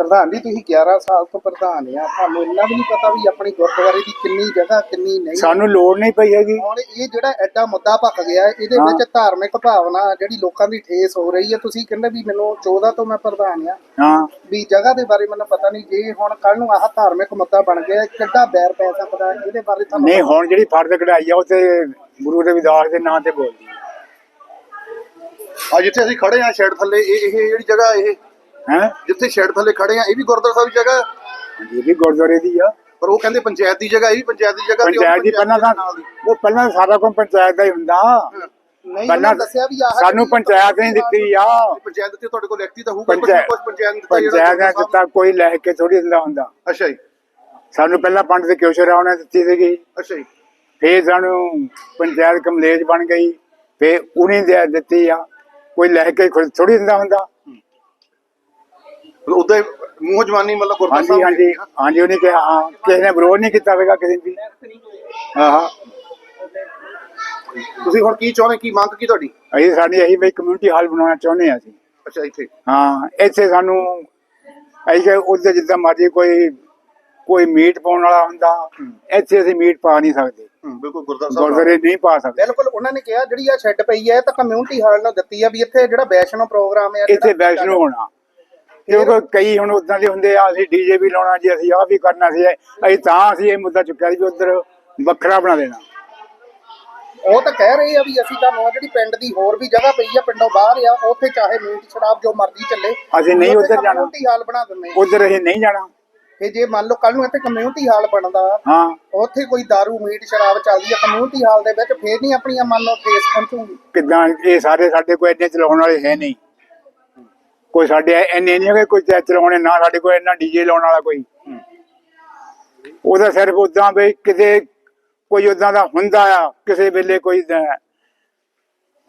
Speaker 8: ਪ੍ਰਧਾਨ ਜੀ ਤੁਸੀਂ 11 ਸਾਲ ਤੋਂ ਪ੍ਰਧਾਨ ਆ। ਤੁਹਾਨੂੰ ਇੰਨਾ ਵੀ ਨਹੀਂ ਪਤਾ ਵੀ ਆਪਣੀ ਗੁਰਦੁਆਰੇ ਦੀ ਕਿੰਨੀ ਜਗ੍ਹਾ ਕਿੰਨੀ ਨਹੀਂ।
Speaker 10: ਸਾਨੂੰ ਲੋੜ ਨਹੀਂ ਪਈ ਹੈਗੀ।
Speaker 8: ਹੁਣ ਇਹ ਜਿਹੜਾ ਐਡਾ ਮੁੱਦਾ ਭਖ ਗਿਆ ਇਹਦੇ ਵਿੱਚ ਧਾਰਮਿਕ ਭਾਵਨਾ ਜਿਹੜੀ ਲੋਕਾਂ ਦੀ ਠੇਸ ਹੋ ਰਹੀ ਹੈ ਤੁਸੀਂ ਕਹਿੰਦੇ ਵੀ ਮੈਨੂੰ 14 ਤੋਂ ਮੈਂ ਪ੍ਰਧਾਨ ਆ।
Speaker 10: ਹਾਂ।
Speaker 8: ਵੀ ਜਗ੍ਹਾ ਦੇ ਬਾਰੇ ਮੈਨੂੰ ਪਤਾ ਨਹੀਂ ਜੇ ਹੁਣ ਕੱਲ ਨੂੰ ਆਹ ਧਾਰਮਿਕ ਮੁੱਦਾ ਬਣ ਗਿਆ ਕਿੱਡਾ ਬੈਰ ਪੈ ਸਕਦਾ ਇਹਦੇ ਬਾਰੇ ਤੁਹਾਨੂੰ
Speaker 10: ਨਹੀਂ ਹੁਣ ਜਿਹੜੀ ਫਰਦ ਕਢਾਈ ਆ ਉਹ ਤੇ ਗੁਰੂ ਰਵਿਦਾਸ ਦੇ ਨਾਂ ਤੇ ਬੋਲਦੀ ਆ।
Speaker 11: ਆ ਜਿੱਥੇ ਅਸੀਂ ਖੜੇ ਆ ਸ਼ੈਡ ਥੱਲੇ ਇਹ ਇਹ ਜਿਹੜੀ ਜਗ੍ਹਾ ਇਹ
Speaker 10: ਹੈ।
Speaker 11: ਜਿੱਥੇ ਸ਼ੈਡ ਥੱਲੇ ਖੜੇ ਆ ਇਹ ਵੀ ਗੁਰਦੁਆਰਾ ਸਾਹਿਬ ਦੀ ਜਗ੍ਹਾ ਹੈ,
Speaker 10: ਇਹ ਵੀ ਗੁਰਦੁਆਰੇ ਦੀ ਆ।
Speaker 11: ਪਰ ਉਹ ਕਹਿੰਦੇ ਪੰਚਾਇਤ ਦੀ ਜਗ੍ਹਾ ਇਹ ਵੀ ਪੰਚਾਇਤ ਦੀ ਜਗ੍ਹਾ ਤੇ ਉਹ
Speaker 10: ਪੰਚਾਇਤ ਦੀ ਪਹਿਲਾਂ ਤਾਂ
Speaker 11: ਨਾਲ ਦੀ।
Speaker 10: ਉਹ ਪਹਿਲਾਂ ਸਾਰਾ ਕੁਝ ਪੰਚਾਇਤ ਦਾ ਹੀ ਹੁੰਦਾ।
Speaker 8: ਨਹੀਂ
Speaker 10: ਪਹਿਲਾਂ
Speaker 8: ਦੱਸਿਆ ਵੀ ਆਹ
Speaker 10: ਸਾਨੂੰ ਪੰਚਾਇਤ ਨੇ ਦਿੱਤੀ ਆ।
Speaker 11: ਪੰਚਾਇਤ ਤੇ ਤੁਹਾਡੇ ਕੋਲ ਲਿਖਤੀ ਤਾਂ ਹੋਊਗਾ
Speaker 10: ਪੰਚਾਇਤ
Speaker 11: ਕੁਝ ਪੰਚਾਇਤ ਨੇ ਦਿੱਤਾ ਜਿਹੜਾ
Speaker 10: ਪੰਚਾਇਤ ਨੇ ਦਿੱਤਾ ਕੋਈ ਲੈ ਕੇ ਥੋੜੀ ਦਿੰਦਾ ਹੁੰਦਾ।
Speaker 11: ਅੱਛਾ ਜੀ।
Speaker 10: ਸਾਨੂੰ ਪਹਿਲਾਂ ਪੰਡਤ ਕਿਉਸ਼ਰ ਰਾਓ ਨੇ ਦਿੱਤੀ ਸੀਗੀ?
Speaker 11: ਅੱਛਾ ਜੀ।
Speaker 10: ਫੇਰ ਸਾਨੂੰ ਪੰਚਾਇਤ ਕਮਲੇਜ ਬਣ ਗਈ। ਫੇਰ ਉਹਨੇ ਦੇ ਦਿੱਤੀ ਆ। ਕੋਈ ਲੈ ਕੇ ਥੋੜੀ ਦਿੰਦਾ ਹੁੰਦਾ।
Speaker 11: ਉਦਾਂ ਹੀ ਮੂੰਹ ਜਵਾਨੀ ਮਤਲਬ
Speaker 10: ਹਾਂਜੀ
Speaker 11: ਸਾਹਿਬ
Speaker 10: ਹਾਂਜੀ। ਹਾਂਜੀ ਉਹਨੇ ਕਿਹਾ ਹਾਂ ਕਿਸੇ ਨੇ ਵਿਰੋਧ ਨਹੀਂ ਕੀਤਾ ਹੋਵੇਗਾ ਕਿਸੇ ਵੀ। ਹਾਂ ਹਾਂ।
Speaker 11: ਤੁਸੀਂ ਹੁਣ ਕੀ ਚਾਹੁੰਦੇ ਕੀ ਮੰਗ ਕੀ ਤੁਹਾਡੀ?
Speaker 10: ਅਸੀਂ ਸਾਡੀ ਇਹੀ ਵੀ ਕਮਿਊਨਿਟੀ ਹਾਲ ਬਣਾਉਣਾ ਚਾਹੁੰਦੇ ਹਾਂ ਅਸੀਂ।
Speaker 11: ਅੱਛਾ ਇੱਥੇ।
Speaker 10: ਹਾਂ ਇੱਥੇ ਸਾਨੂੰ ਅਸੀਂ ਕਿ ਜਿੱਦਾਂ ਮਰਜ਼ੀ ਕੋਈ ਕੋਈ ਮੀਟ ਪਾਉਣ ਵਾਲਾ ਹੁੰਦਾ ਇੱਥੇ ਅਸੀਂ ਮੀਟ ਪਾ ਨਹੀਂ ਸਕਦੇ।
Speaker 11: ਬਿਲਕੁਲ ਗੁਰਦੁਆਰਾ ਸਾਹਿਬ
Speaker 10: ਨਹੀਂ ਪਾ ਸਕਦੇ।
Speaker 8: ਬਿਲਕੁਲ ਉਹਨਾਂ ਨੇ ਕਿਹਾ ਜਿਹੜੀ ਆ ਸ਼ੈੱਡ ਪਈ ਹੈ ਤਾਂ ਕਮਿਊਨਿਟੀ ਹਾਲ ਨਾਲ ਦਿੱਤੀ ਆ ਵੀ ਇੱਥੇ ਜਿਹੜਾ ਵੈਸ਼ਨੋ ਪ੍ਰੋਗਰਾਮ ਹੈ
Speaker 10: ਇੱਥੇ ਵੈਸ਼ਨੋ ਹੋਣਾ। ਕਿਉਂਕਿ ਕਈ ਹੁਣ ਉਦਾਂ ਦੇ ਹੁੰਦੇ ਆ ਅਸੀਂ ਡੀਜੇ ਵੀ ਲਾਉਣਾ ਜੀ ਅਸੀਂ ਆਹ ਵੀ ਕਰਨਾ ਸੀ ਅਸੀਂ ਤਾਂ ਅਸੀਂ ਇਹ ਮੁੱਦਾ ਚੁੱਕਿਆ ਸੀ ਵੀ ਉਧਰ ਵੱਖਰਾ ਬਣਾ ਦੇਣਾ।
Speaker 8: ਉਹ ਤਾਂ ਕਹਿ ਰਹੇ ਆ ਵੀ ਅਸੀਂ ਤੁਹਾਨੂੰ ਆਹ ਜਿਹੜੀ ਪਿੰਡ ਦੀ ਹੋਰ ਵੀ ਜਗ੍ਹਾ ਪਈ ਆ ਪਿੰਡੋਂ ਬਾਹਰ ਆ ਉੱਥੇ ਚਾਹੇ ਮੀਟ ਸ਼ਰਾਬ ਜੋ ਮਰਜ਼ੀ ਚੱਲੇ
Speaker 10: ਅਸੀਂ ਨਹੀਂ ਉੱਧਰ ਜਾਣਾ।
Speaker 8: ਕਮਿਊਨਿਟੀ ਹਾਲ ਬਣਾ ਦਿੰਦੇ।
Speaker 10: ਉਧਰ ਅਸੀਂ ਨਹੀਂ ਜਾਣਾ।
Speaker 8: ਤੇ ਜੇ ਮੰਨ ਲਓ ਕੱਲ ਨੂੰ ਇੱਥੇ ਕਮਿਊਨਿਟੀ ਹਾਲ ਬਣਦਾ
Speaker 10: ਹਾਂ।
Speaker 8: ਉੱਥੇ ਕੋਈ दारू ਮੀਟ ਸ਼ਰਾਬ ਚੱਲਦੀ ਆ ਕਮਿਊਨਿਟੀ ਹਾਲ ਦੇ ਵਿੱਚ ਫੇਰ ਨਹੀਂ ਆਪਣੀਆਂ ਮੰਨ ਲਓ ਠੇਸ ਪਹੁੰਚੂਗੀ।
Speaker 10: ਕਿਦਾਂ ਇਹ ਸਾਰੇ ਸਾਡੇ ਕੋਲ ਇੰਨੇ ਚਲਾਉਣ ਵਾਲੇ ਹੈ ਨਹੀਂ। ਕੋਈ ਸਾਡੇ ਇੰਨੇ ਨਹੀਂ ਹੈਗੇ ਕੋਈ ਚਲਾਉਣੇ ਨਾ ਸਾਡੇ ਕੋਲ ਇੰਨਾ ਡੀਜੇ ਲਾਉਣ ਵਾਲਾ ਕੋਈ। ਉਹਦਾ ਸਿਰਫ ਉਦਾਂ ਵੀ ਕਿਤੇ ਕੋਈ ਉਦਾਂ ਦਾ ਹੁੰਦਾ ਆ ਕਿਸੇ ਵੇਲੇ ਕੋਈ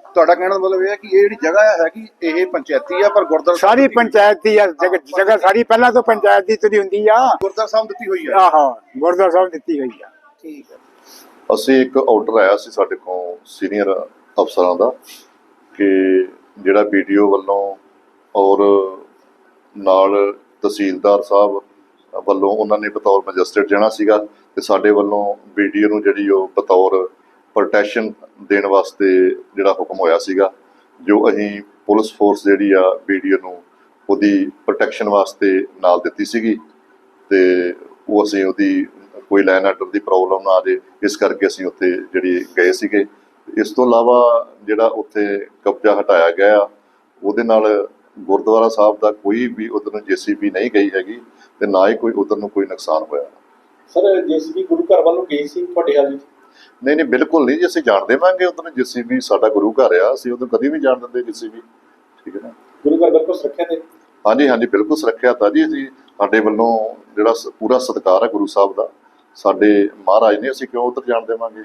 Speaker 11: ਤੁਹਾਡਾ ਕਹਿਣ ਦਾ ਮਤਲਬ ਇਹ ਹੈ ਕਿ ਇਹ ਜਿਹੜੀ ਜਗ੍ਹਾ ਹੈ ਹੈਗੀ ਇਹ ਪੰਚਾਇਤੀ ਆ ਪਰ ਗੁਰਦੁਆਰਾ
Speaker 10: ਸਾਰੀ ਪੰਚਾਇਤ ਦੀ ਆ ਜਗ੍ਹਾ ਜਗ੍ਹਾ ਸਾਰੀ ਪਹਿਲਾਂ ਤੋਂ ਪੰਚਾਇਤ ਦੀ ਤੁਰੀ ਹੁੰਦੀ ਆ।
Speaker 11: ਗੁਰਦੁਆਰਾ ਸਾਹਿਬ ਦਿੱਤੀ ਹੋਈ ਆ
Speaker 10: ਆਹੋ ਗੁਰਦੁਆਰਾ ਸਾਹਿਬ ਦਿੱਤੀ ਹੋਈ ਆ।
Speaker 8: ਠੀਕ ਹੈ।
Speaker 12: ਅਸੀਂ ਇੱਕ ਆਰਡਰ ਆਇਆ ਸੀ ਸਾਡੇ ਕੋਲ ਸੀਨੀਅਰ ਅਫਸਰਾਂ ਦਾ ਕਿ ਜਿਹੜਾ ਵੀਡੀਓ ਵੱਲੋਂ ਔਰ ਨਾਲ ਤਹਿਸੀਲਦਾਰ ਸਾਹਿਬ ਵੱਲੋਂ ਉਹਨਾਂ ਨੇ ਬਤੌਰ ਮੈਜਿਸਟਰੇਟ ਜਾਣਾ ਸੀਗਾ ਤੇ ਸਾਡੇ ਵੱਲੋਂ ਵੀਡੀਓ ਨੂੰ ਜਿਹੜੀ ਉਹ ਬਤੌਰ ਪ੍ਰੋਟੈਕਸ਼ਨ ਦੇਣ ਵਾਸਤੇ ਜਿਹੜਾ ਹੁਕਮ ਹੋਇਆ ਸੀਗਾ, ਜੋ ਅਸੀਂ ਪੁਲਿਸ ਫੋਰਸ ਜਿਹੜੀ ਆ ਵੀਡੀਓ ਨੂੰ ਉਹਦੀ ਪ੍ਰੋਟੈਕਸ਼ਨ ਵਾਸਤੇ ਨਾਲ ਦਿੱਤੀ ਸੀਗੀ ਤੇ ਉਹ ਅਸੀਂ ਉਹਦੀ ਕੋਈ ਲਾਈਨ ਆਰਡਰ ਦੀ ਪ੍ਰੋਬਲਮ ਨਾ ਆ ਜੇ, ਇਸ ਕਰਕੇ ਅਸੀਂ ਉੱਥੇ ਜਿਹੜੀ ਗਏ ਸੀਗੇ। ਇਸ ਤੋਂ ਇਲਾਵਾ ਜਿਹੜਾ ਉੱਥੇ ਕਬਜ਼ਾ ਹਟਾਇਆ ਗਿਆ ਉਹਦੇ ਨਾਲ ਗੁਰਦੁਆਰਾ ਸਾਹਿਬ ਦਾ ਕੋਈ ਵੀ ਉਧਰ ਨੂੰ ਜੀਸੀਬੀ ਨਹੀਂ ਗਈ ਹੈਗੀ ਤੇ ਨਾ ਹੀ ਕੋਈ ਉਧਰ ਨੂੰ ਕੋਈ ਨੁਕਸਾਨ ਹੋਇਆ।
Speaker 13: ਸਰ ਜੀਸੀਬੀ ਗੁਰੂ ਘਰ ਵੱਲੋਂ ਗਈ ਸੀ ਤੁਹਾਡੇ ਹਾਲ ਵਿੱਚ?
Speaker 12: ਨਹੀਂ ਨਹੀਂ ਬਿਲਕੁਲ ਨਹੀਂ ਜੀ ਅਸੀਂ ਜਾਣ ਦੇਵਾਂਗੇ ਉਧਰ ਜੀਸੀਬੀ ਸਾਡਾ ਗੁਰੂ ਘਰ ਆ ਅਸੀਂ ਉਧਰ ਕਦੀ ਵੀ ਜਾਣ ਦਿੰਦੇ ਜੀਸੀਬੀ। ਠੀਕ ਹੈ ਨਾ?
Speaker 13: ਗੁਰੂ ਘਰ ਬਿਲਕੁਲ ਸੁਰੱਖਿਆ ਤੇ
Speaker 12: ਹਾਂਜੀ ਹਾਂਜੀ ਬਿਲਕੁਲ ਸੁਰੱਖਿਆ ਤਾਂ ਜੀ ਅਸੀਂ ਸਾਡੇ ਵੱਲੋਂ ਜਿਹੜਾ ਪੂਰਾ ਸਤਿਕਾਰ ਹੈ ਗੁਰੂ ਸਾਹਿਬ ਦਾ। ਸਾਡੇ ਮਹਾਰਾਜ ਨੇ ਅਸੀਂ ਕਿਉਂ ਉਧਰ ਜਾਣ ਦੇਵਾਂਗੇ?